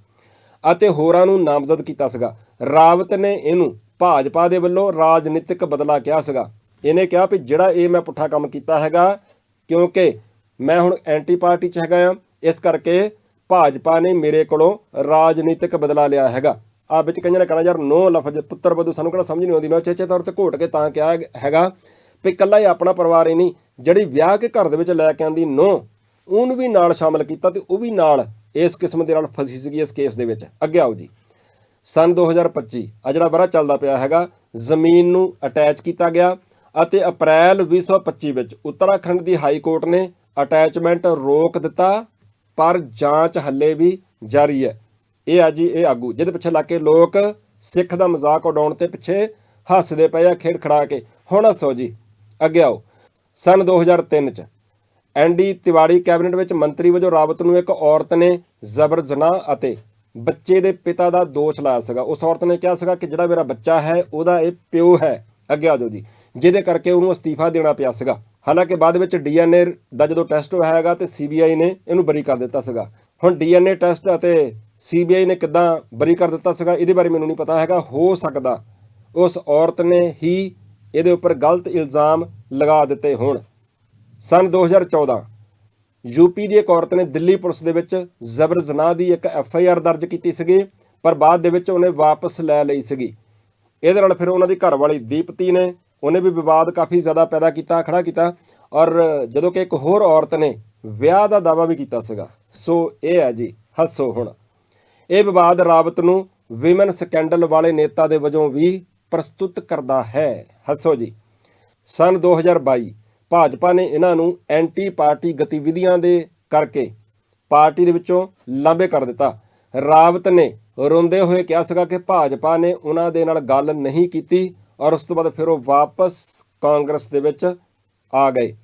ਅਤੇ ਹੋਰਾਂ ਨੂੰ ਨਾਮਜ਼ਦ ਕੀਤਾ ਸੀਗਾ। ਰਾਵਤ ਨੇ ਇਹਨੂੰ ਭਾਜਪਾ ਦੇ ਵੱਲੋਂ ਰਾਜਨੀਤਿਕ ਬਦਲਾ ਕਿਹਾ ਸੀਗਾ। ਇਹਨੇ ਕਿਹਾ ਵੀ ਜਿਹੜਾ ਇਹ ਮੈਂ ਪੁੱਠਾ ਕੰਮ ਕੀਤਾ ਹੈਗਾ, ਕਿਉਂਕਿ ਮੈਂ ਹੁਣ ਐਂਟੀ ਪਾਰਟੀ 'ਚ ਹੈਗਾ ਆ, ਇਸ ਕਰਕੇ ਭਾਜਪਾ ਨੇ ਮੇਰੇ ਕੋਲੋਂ ਰਾਜਨੀਤਿਕ ਬਦਲਾ ਲਿਆ ਹੈਗਾ। ਆ ਵਿੱਚ ਕਈਆਂ ਨੇ ਕਹਣਾ, ਯਾਰ, ਨੋ ਲਫ਼ਜ਼, ਪੁੱਤਰ ਬਦੂ ਸਾਨੂੰ ਕਿਹੜਾ ਸਮਝ ਨਹੀਂ ਆਉਂਦੀ? ਮੈਂ ਚੇਚੇ ਤੌਰ ਤੇ ਘੋਟ ਕੇ ਤਾਂ ਕਿਹਾ ਹੈਗਾ ਵੀ ਇਕੱਲਾ ਹੀ ਆਪਣਾ ਪਰਿਵਾਰ ਹੀ ਨਹੀਂ, ਜਿਹੜੀ ਵਿਆਹ ਕੇ ਘਰ ਦੇ ਵਿੱਚ ਲੈ ਕੇ ਆਂਦੀ ਨੋ, ਉਹਨੂੰ ਵੀ ਨਾਲ ਸ਼ਾਮਲ ਕੀਤਾ ਤੇ ਉਹ ਵੀ ਨਾਲ ਇਸ ਕਿਸਮ ਦੇ ਨਾਲ ਫਸੀ ਸੀਗੀ ਇਸ ਕੇਸ ਦੇ ਵਿੱਚ। ਅੱਗੇ ਆਓ ਜੀ। ਸਨ 2025 ਆ ਜਿਹੜਾ ਬੜਾ ਚੱਲਦਾ ਪਿਆ ਹੈਗਾ, ਜ਼ਮੀਨ ਨੂੰ ਅਟੈਚ ਕੀਤਾ ਗਿਆ ਅਤੇ ਅਪ੍ਰੈਲ 2025 ਵਿੱਚ ਉੱਤਰਾਖੰਡ ਦੀ ਹਾਈ ਕੋਰਟ ਨੇ ਅਟੈਚਮੈਂਟ ਰੋਕ ਦਿੱਤਾ, ਪਰ ਜਾਂਚ ਹੱਲੇ ਵੀ ਜਾਰੀ ਹੈ। ਇਹ ਆ ਜੀ, ਇਹ ਆਗੂ। ਜਿਹਦੇ ਪਿੱਛੇ ਲੱਗ ਕੇ ਲੋਕ ਸਿੱਖ ਦਾ ਮਜ਼ਾਕ ਉਡਾਉਣ ਤੇ ਪਿੱਛੇ ਹੱਸਦੇ ਪਏ ਆ ਖੇਡ ਖੜਾ ਕੇ। ਹੁਣ ਹੱਸੋ ਜੀ, ਅੱਗੇ ਆਓ। ਸਨ 2003 ਚ ਐਨਡੀ ਤਿਵਾੜੀ ਕੈਬਨਿਟ ਵਿੱਚ ਮੰਤਰੀ ਵਜੋਂ ਰਾਵਤ ਨੂੰ ਇੱਕ ਔਰਤ ਨੇ ਜ਼ਬਰ ਜਨਾਹ ਅਤੇ ਬੱਚੇ ਦੇ ਪਿਤਾ ਦਾ ਦੋਸ਼ ਲਾਇਆ ਸੀਗਾ। ਉਸ ਔਰਤ ਨੇ ਕਿਹਾ ਸੀਗਾ ਕਿ ਜਿਹੜਾ ਮੇਰਾ ਬੱਚਾ ਹੈ, ਉਹਦਾ ਇਹ ਪਿਓ ਹੈ। ਅੱਗੇ ਆ ਜਾਓ ਜੀ। ਜਿਹਦੇ ਕਰਕੇ ਉਹਨੂੰ ਅਸਤੀਫਾ ਦੇਣਾ ਪਿਆ ਸੀਗਾ। ਹਾਲਾਂਕਿ ਬਾਅਦ ਵਿੱਚ ਡੀਐਨਏ ਦਾ ਜਦੋਂ ਟੈਸਟ ਹੋਇਆ ਹੈਗਾ ਤੇ ਸੀਬੀਆਈ ਨੇ ਇਹਨੂੰ ਬਰੀ ਕਰ ਦਿੱਤਾ ਸੀਗਾ। ਹੁਣ ਡੀਐਨਏ ਟੈਸਟ ਅਤੇ ਸੀਬੀਆਈ ਨੇ ਕਿੱਦਾਂ ਬਰੀ ਕਰ ਦਿੱਤਾ ਸੀਗਾ, ਇਹਦੇ ਬਾਰੇ ਮੈਨੂੰ ਨਹੀਂ ਪਤਾ ਹੈਗਾ, ਹੋ ਸਕਦਾ ਉਸ ਔਰਤ ਨੇ ਹੀ ਇਹਦੇ ਉੱਪਰ ਗਲਤ ਇਲਜ਼ਾਮ ਲਗਾ ਦਿੱਤੇ ਹੋਣ। ਸਨ 2014 ਯੂਪੀ ਦੀ ਇੱਕ ਔਰਤ ਨੇ ਦਿੱਲੀ ਪੁਲਿਸ ਦੇ ਵਿੱਚ ਜ਼ਬਰ ਜ਼ਨਾਹ ਦੀ ਇੱਕ ਐਫ ਆਈ ਆਰ ਦਰਜ ਕੀਤੀ ਸੀਗੀ, ਪਰ ਬਾਅਦ ਦੇ ਵਿੱਚ ਉਹਨੇ ਵਾਪਸ ਲੈ ਲਈ ਸੀਗੀ। ਇਹਦੇ ਨਾਲ ਫਿਰ ਉਹਨਾਂ ਦੀ ਘਰਵਾਲੀ ਦੀਪਤੀ ਨੇ ਉਹਨੇ ਵੀ ਵਿਵਾਦ ਕਾਫੀ ਜ਼ਿਆਦਾ ਪੈਦਾ ਕੀਤਾ ਖੜਾ ਕੀਤਾ ਔਰ ਜਦੋਂ ਕਿ ਇੱਕ ਹੋਰ ਔਰਤ ਨੇ ਵਿਆਹ ਦਾ ਦਾਅਵਾ ਵੀ ਕੀਤਾ ਸੀਗਾ। ਸੋ ਇਹ ਹੈ ਜੀ, ਹੱਸੋ ਹੁਣ। ਇਹ ਵਿਵਾਦ ਰਾਵਤ ਨੂੰ ਵਿਮਨ ਸਕੈਂਡਲ ਵਾਲੇ ਨੇਤਾ ਦੇ ਵਜੋਂ ਵੀ ਪ੍ਰਸਤੁਤ ਕਰਦਾ ਹੈ। ਹੱਸੋ ਜੀ। ਸਨ 2022 ਭਾਜਪਾ ਨੇ ਇਹਨਾਂ ਨੂੰ ਐਂਟੀ ਪਾਰਟੀ ਗਤੀਵਿਧੀਆਂ ਦੇ ਕਰਕੇ ਪਾਰਟੀ ਦੇ ਵਿੱਚੋਂ ਲਾਂਭੇ ਕਰ ਦਿੱਤਾ। ਰਾਵਤ ਨੇ ਰੋਂਦੇ ਹੋਏ ਕਿਹਾ ਸੀਗਾ ਕਿ ਭਾਜਪਾ ਨੇ ਉਹਨਾਂ ਦੇ ਨਾਲ ਗੱਲ ਨਹੀਂ ਕੀਤੀ ਔਰ ਉਸ ਤੋਂ ਬਾਅਦ ਫਿਰ ਉਹ ਵਾਪਸ ਕਾਂਗਰਸ ਦੇ ਵਿੱਚ ਆ ਗਏ।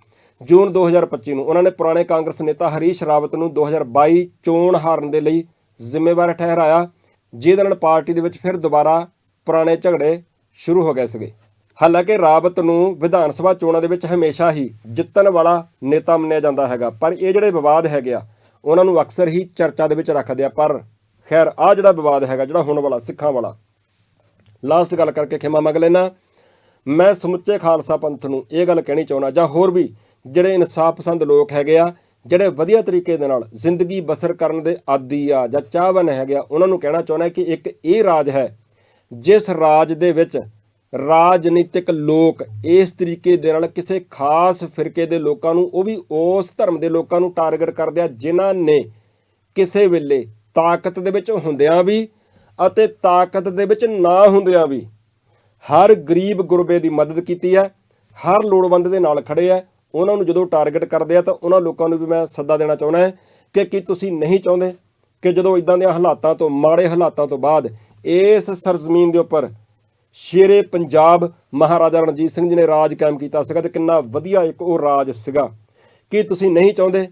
ਜੂਨ 2025 ਨੂੰ ਉਹਨਾਂ ਨੇ ਪੁਰਾਣੇ ਕਾਂਗਰਸ ਨੇਤਾ ਹਰੀਸ਼ ਰਾਵਤ ਨੂੰ 2022 ਚੋਣ ਹਾਰਨ ਦੇ ਲਈ ਜ਼ਿੰਮੇਵਾਰ ਠਹਿਰਾਇਆ, ਜਿਹਦੇ ਨਾਲ ਪਾਰਟੀ ਦੇ ਵਿੱਚ ਫਿਰ ਦੁਬਾਰਾ ਪੁਰਾਣੇ ਝਗੜੇ ਸ਼ੁਰੂ ਹੋ ਗਏ ਸੀਗੇ। ਹਾਲਾਂਕਿ ਰਾਵਤ ਨੂੰ ਵਿਧਾਨ ਸਭਾ ਚੋਣਾਂ ਦੇ ਵਿੱਚ ਹਮੇਸ਼ਾ ਹੀ ਜਿੱਤਣ ਵਾਲਾ ਨੇਤਾ ਮੰਨਿਆ ਜਾਂਦਾ ਹੈਗਾ, ਪਰ ਇਹ ਜਿਹੜੇ ਵਿਵਾਦ ਹੈਗੇ ਆ, ਉਹਨਾਂ ਨੂੰ ਅਕਸਰ ਹੀ ਚਰਚਾ ਦੇ ਵਿੱਚ ਰੱਖਦੇ ਆ। ਪਰ ਖੈਰ ਆ ਜਿਹੜਾ ਵਿਵਾਦ ਹੈਗਾ, ਜਿਹੜਾ ਹੁਣ ਵਾਲਾ, ਸਿੱਖਾਂ ਵਾਲਾ, ਲਾਸਟ ਗੱਲ ਕਰਕੇ ਖਿਮਾ ਮੰਗ ਲੈਣਾ ਮੈਂ ਸਮੁੱਚੇ ਖਾਲਸਾ ਪੰਥ ਨੂੰ ਇਹ ਗੱਲ ਕਹਿਣੀ ਚਾਹੁੰਦਾ ਜਾਂ ਹੋਰ ਵੀ ਜਿਹੜੇ ਇਨਸਾਫ ਪਸੰਦ ਲੋਕ ਹੈਗੇ ਆ ਜਿਹੜੇ ਵਧੀਆ ਤਰੀਕੇ ਦੇ ਨਾਲ ਜ਼ਿੰਦਗੀ ਬਸਰ ਕਰਨ ਦੇ ਆਦੀ ਆ ਜਾਂ ਚਾਹਵਨ ਹੈਗੇ ਆ, ਉਹਨਾਂ ਨੂੰ ਕਹਿਣਾ ਚਾਹੁੰਦਾ ਕਿ ਇੱਕ ਇਹ ਰਾਜ ਹੈ ਜਿਸ ਰਾਜ ਦੇ ਵਿੱਚ ਰਾਜਨੀਤਿਕ ਲੋਕ ਇਸ ਤਰੀਕੇ ਦੇ ਨਾਲ ਕਿਸੇ ਖਾਸ ਫਿਰਕੇ ਦੇ ਲੋਕਾਂ ਨੂੰ, ਉਹ ਵੀ ਉਸ ਧਰਮ ਦੇ ਲੋਕਾਂ ਨੂੰ ਟਾਰਗੇਟ ਕਰਦੇ ਆ, ਜਿਨ੍ਹਾਂ ਨੇ ਕਿਸੇ ਵੇਲੇ ਤਾਕਤ ਦੇ ਵਿੱਚ ਹੁੰਦਿਆਂ ਵੀ ਅਤੇ ਤਾਕਤ ਦੇ ਵਿੱਚ ਨਾ ਹੁੰਦਿਆਂ ਵੀ ਹਰ ਗਰੀਬ ਗੁਰਬੇ ਦੀ ਮਦਦ ਕੀਤੀ ਹੈ, ਹਰ ਲੋੜਵੰਦ ਦੇ ਨਾਲ ਖੜੇ ਹੈ ਉਹਨਾਂ ਨੂੰ ਜਦੋਂ ਟਾਰਗੇਟ ਕਰਦੇ ਆ ਤਾਂ ਉਹਨਾਂ ਲੋਕਾਂ ਨੂੰ ਵੀ ਮੈਂ ਸੱਦਾ ਦੇਣਾ ਚਾਹੁੰਦਾ ਹੈ ਕਿ ਕੀ ਤੁਸੀਂ ਨਹੀਂ ਚਾਹੁੰਦੇ ਕਿ ਜਦੋਂ ਇਦਾਂ ਦੇ ਹਾਲਾਤਾਂ ਤੋਂ ਮਾੜੇ ਹਾਲਾਤਾਂ ਤੋਂ ਬਾਅਦ ਇਸ ਸਰਜ਼ਮੀਨ ਦੇ ਉੱਪਰ ਸ਼ੇਰੇ ਪੰਜਾਬ ਮਹਾਰਾਜਾ ਰਣਜੀਤ ਸਿੰਘ ਜੀ ਨੇ ਰਾਜ ਕਾਇਮ ਕੀਤਾ ਸੀਗਾ ਤੇ ਕਿੰਨਾ ਵਧੀਆ ਇੱਕ ਉਹ ਰਾਜ ਸੀਗਾ। ਕੀ ਤੁਸੀਂ ਨਹੀਂ ਚਾਹੁੰਦੇ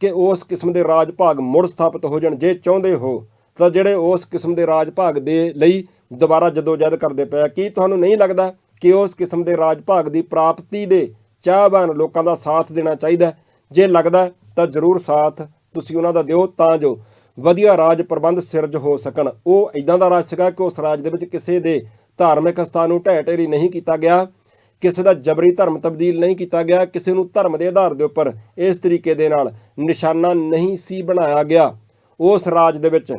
ਕਿ ਉਸ ਕਿਸਮ ਦੇ ਰਾਜ ਭਾਗ ਮੁੜ ਸਥਾਪਿਤ ਹੋ ਜਾਣ? ਜੇ ਚਾਹੁੰਦੇ ਹੋ ਤਾਂ ਜਿਹੜੇ ਉਸ ਕਿਸਮ ਦੇ ਰਾਜ ਭਾਗ ਦੇ ਲਈ ਦੁਬਾਰਾ ਜਦੋਜਹਿਦ ਕਰਦੇ ਪਏ ਆ, ਕੀ ਤੁਹਾਨੂੰ ਨਹੀਂ ਲੱਗਦਾ ਕਿ ਉਸ ਕਿਸਮ ਦੇ ਰਾਜ ਭਾਗ ਦੀ ਪ੍ਰਾਪਤੀ ਦੇ ਚਾਹਵਾਨ ਲੋਕਾਂ ਦਾ ਸਾਥ ਦੇਣਾ ਚਾਹੀਦਾ ਜੇ ਲੱਗਦਾ ਤਾਂ ਜ਼ਰੂਰ ਸਾਥ ਤੁਸੀਂ ਉਹਨਾਂ ਦਾ ਦਿਓ, ਤਾਂ ਜੋ ਵਧੀਆ ਰਾਜ ਪ੍ਰਬੰਧ ਸਿਰਜ ਹੋ ਸਕਣ। ਉਹ ਇਦਾਂ ਦਾ ਰਾਜ ਸੀਗਾ ਕਿ ਉਸ ਰਾਜ ਦੇ ਵਿੱਚ ਕਿਸੇ ਦੇ ਧਾਰਮਿਕ ਸਥਾਨ ਨੂੰ ਢਹਿ ਢੇਰੀ ਨਹੀਂ ਕੀਤਾ ਗਿਆ, ਕਿਸੇ ਦਾ ਜਬਰੀ ਧਰਮ ਤਬਦੀਲ ਨਹੀਂ ਕੀਤਾ ਗਿਆ, ਕਿਸੇ ਨੂੰ ਧਰਮ ਦੇ ਆਧਾਰ ਦੇ ਉੱਪਰ ਇਸ ਤਰੀਕੇ ਦੇ ਨਾਲ ਨਿਸ਼ਾਨਾ ਨਹੀਂ ਸੀ ਬਣਾਇਆ ਗਿਆ। ਉਸ ਰਾਜ ਦੇ ਵਿੱਚ,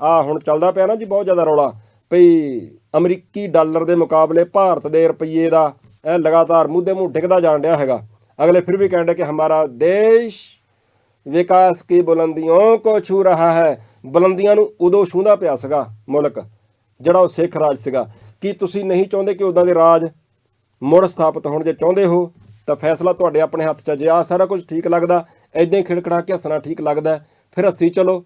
ਆ ਹੁਣ ਚੱਲਦਾ ਪਿਆ ਨਾ ਜੀ ਬਹੁਤ ਜ਼ਿਆਦਾ ਰੌਲਾ, ਭਈ ਅਮਰੀਕੀ ਡਾਲਰ ਦੇ ਮੁਕਾਬਲੇ ਭਾਰਤ ਦੇ ਰੁਪਈਏ ਦਾ ਇਹ ਲਗਾਤਾਰ ਮੂਧੇ ਮੂੰਹ ਡਿੱਗਦਾ ਜਾਣ ਰਿਹਾ ਹੈਗਾ। ਅਗਲੇ ਫਿਰ ਵੀ ਕਹਿੰਦੇ ਕਿ ਹਮਾਰਾ ਦੇਸ਼ ਵਿਕਾਸ ਕੀ ਬੁਲੰਦੀਆਂ ਕੋ ਛੂ ਰਹਾ ਹੈ। ਬੁਲੰਦੀਆਂ ਨੂੰ ਉਦੋਂ ਛੂੰਦਾ ਪਿਆ ਸੀਗਾ ਮੁਲਕ, ਜਿਹੜਾ ਉਹ ਸਿੱਖ ਰਾਜ ਸੀਗਾ। ਕੀ ਤੁਸੀਂ ਨਹੀਂ ਚਾਹੁੰਦੇ ਕਿ ਉਦਾਂ ਦੇ ਰਾਜ ਮੁੜ ਸਥਾਪਿਤ ਹੋਣ? ਜੇ ਚਾਹੁੰਦੇ ਹੋ, ਤਾਂ ਫੈਸਲਾ ਤੁਹਾਡੇ ਆਪਣੇ ਹੱਥ 'ਚ ਜੇ ਆ ਸਾਰਾ ਕੁਝ ਠੀਕ ਲੱਗਦਾ ਐਦਾਂ ਹੀ ਖਿੜਖੜਾ ਕੇ ਹੱਸਣਾ ਠੀਕ ਲੱਗਦਾ ਫਿਰ ਹੱਸੀ ਚਲੋ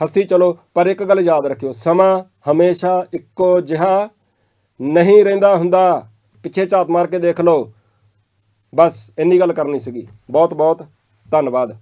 ਹੱਸੀ ਚਲੋ, ਪਰ ਇੱਕ ਗੱਲ ਯਾਦ ਰੱਖਿਓ, ਸਮਾਂ ਹਮੇਸ਼ਾ ਇੱਕੋ ਜਿਹਾ ਨਹੀਂ ਰਹਿੰਦਾ ਹੁੰਦਾ। ਪਿੱਛੇ ਝਾਤ ਮਾਰ ਕੇ ਦੇਖ ਲਓ। ਬਸ ਇੰਨੀ ਗੱਲ ਕਰਨੀ ਸੀਗੀ। ਬਹੁਤ ਬਹੁਤ ਧੰਨਵਾਦ।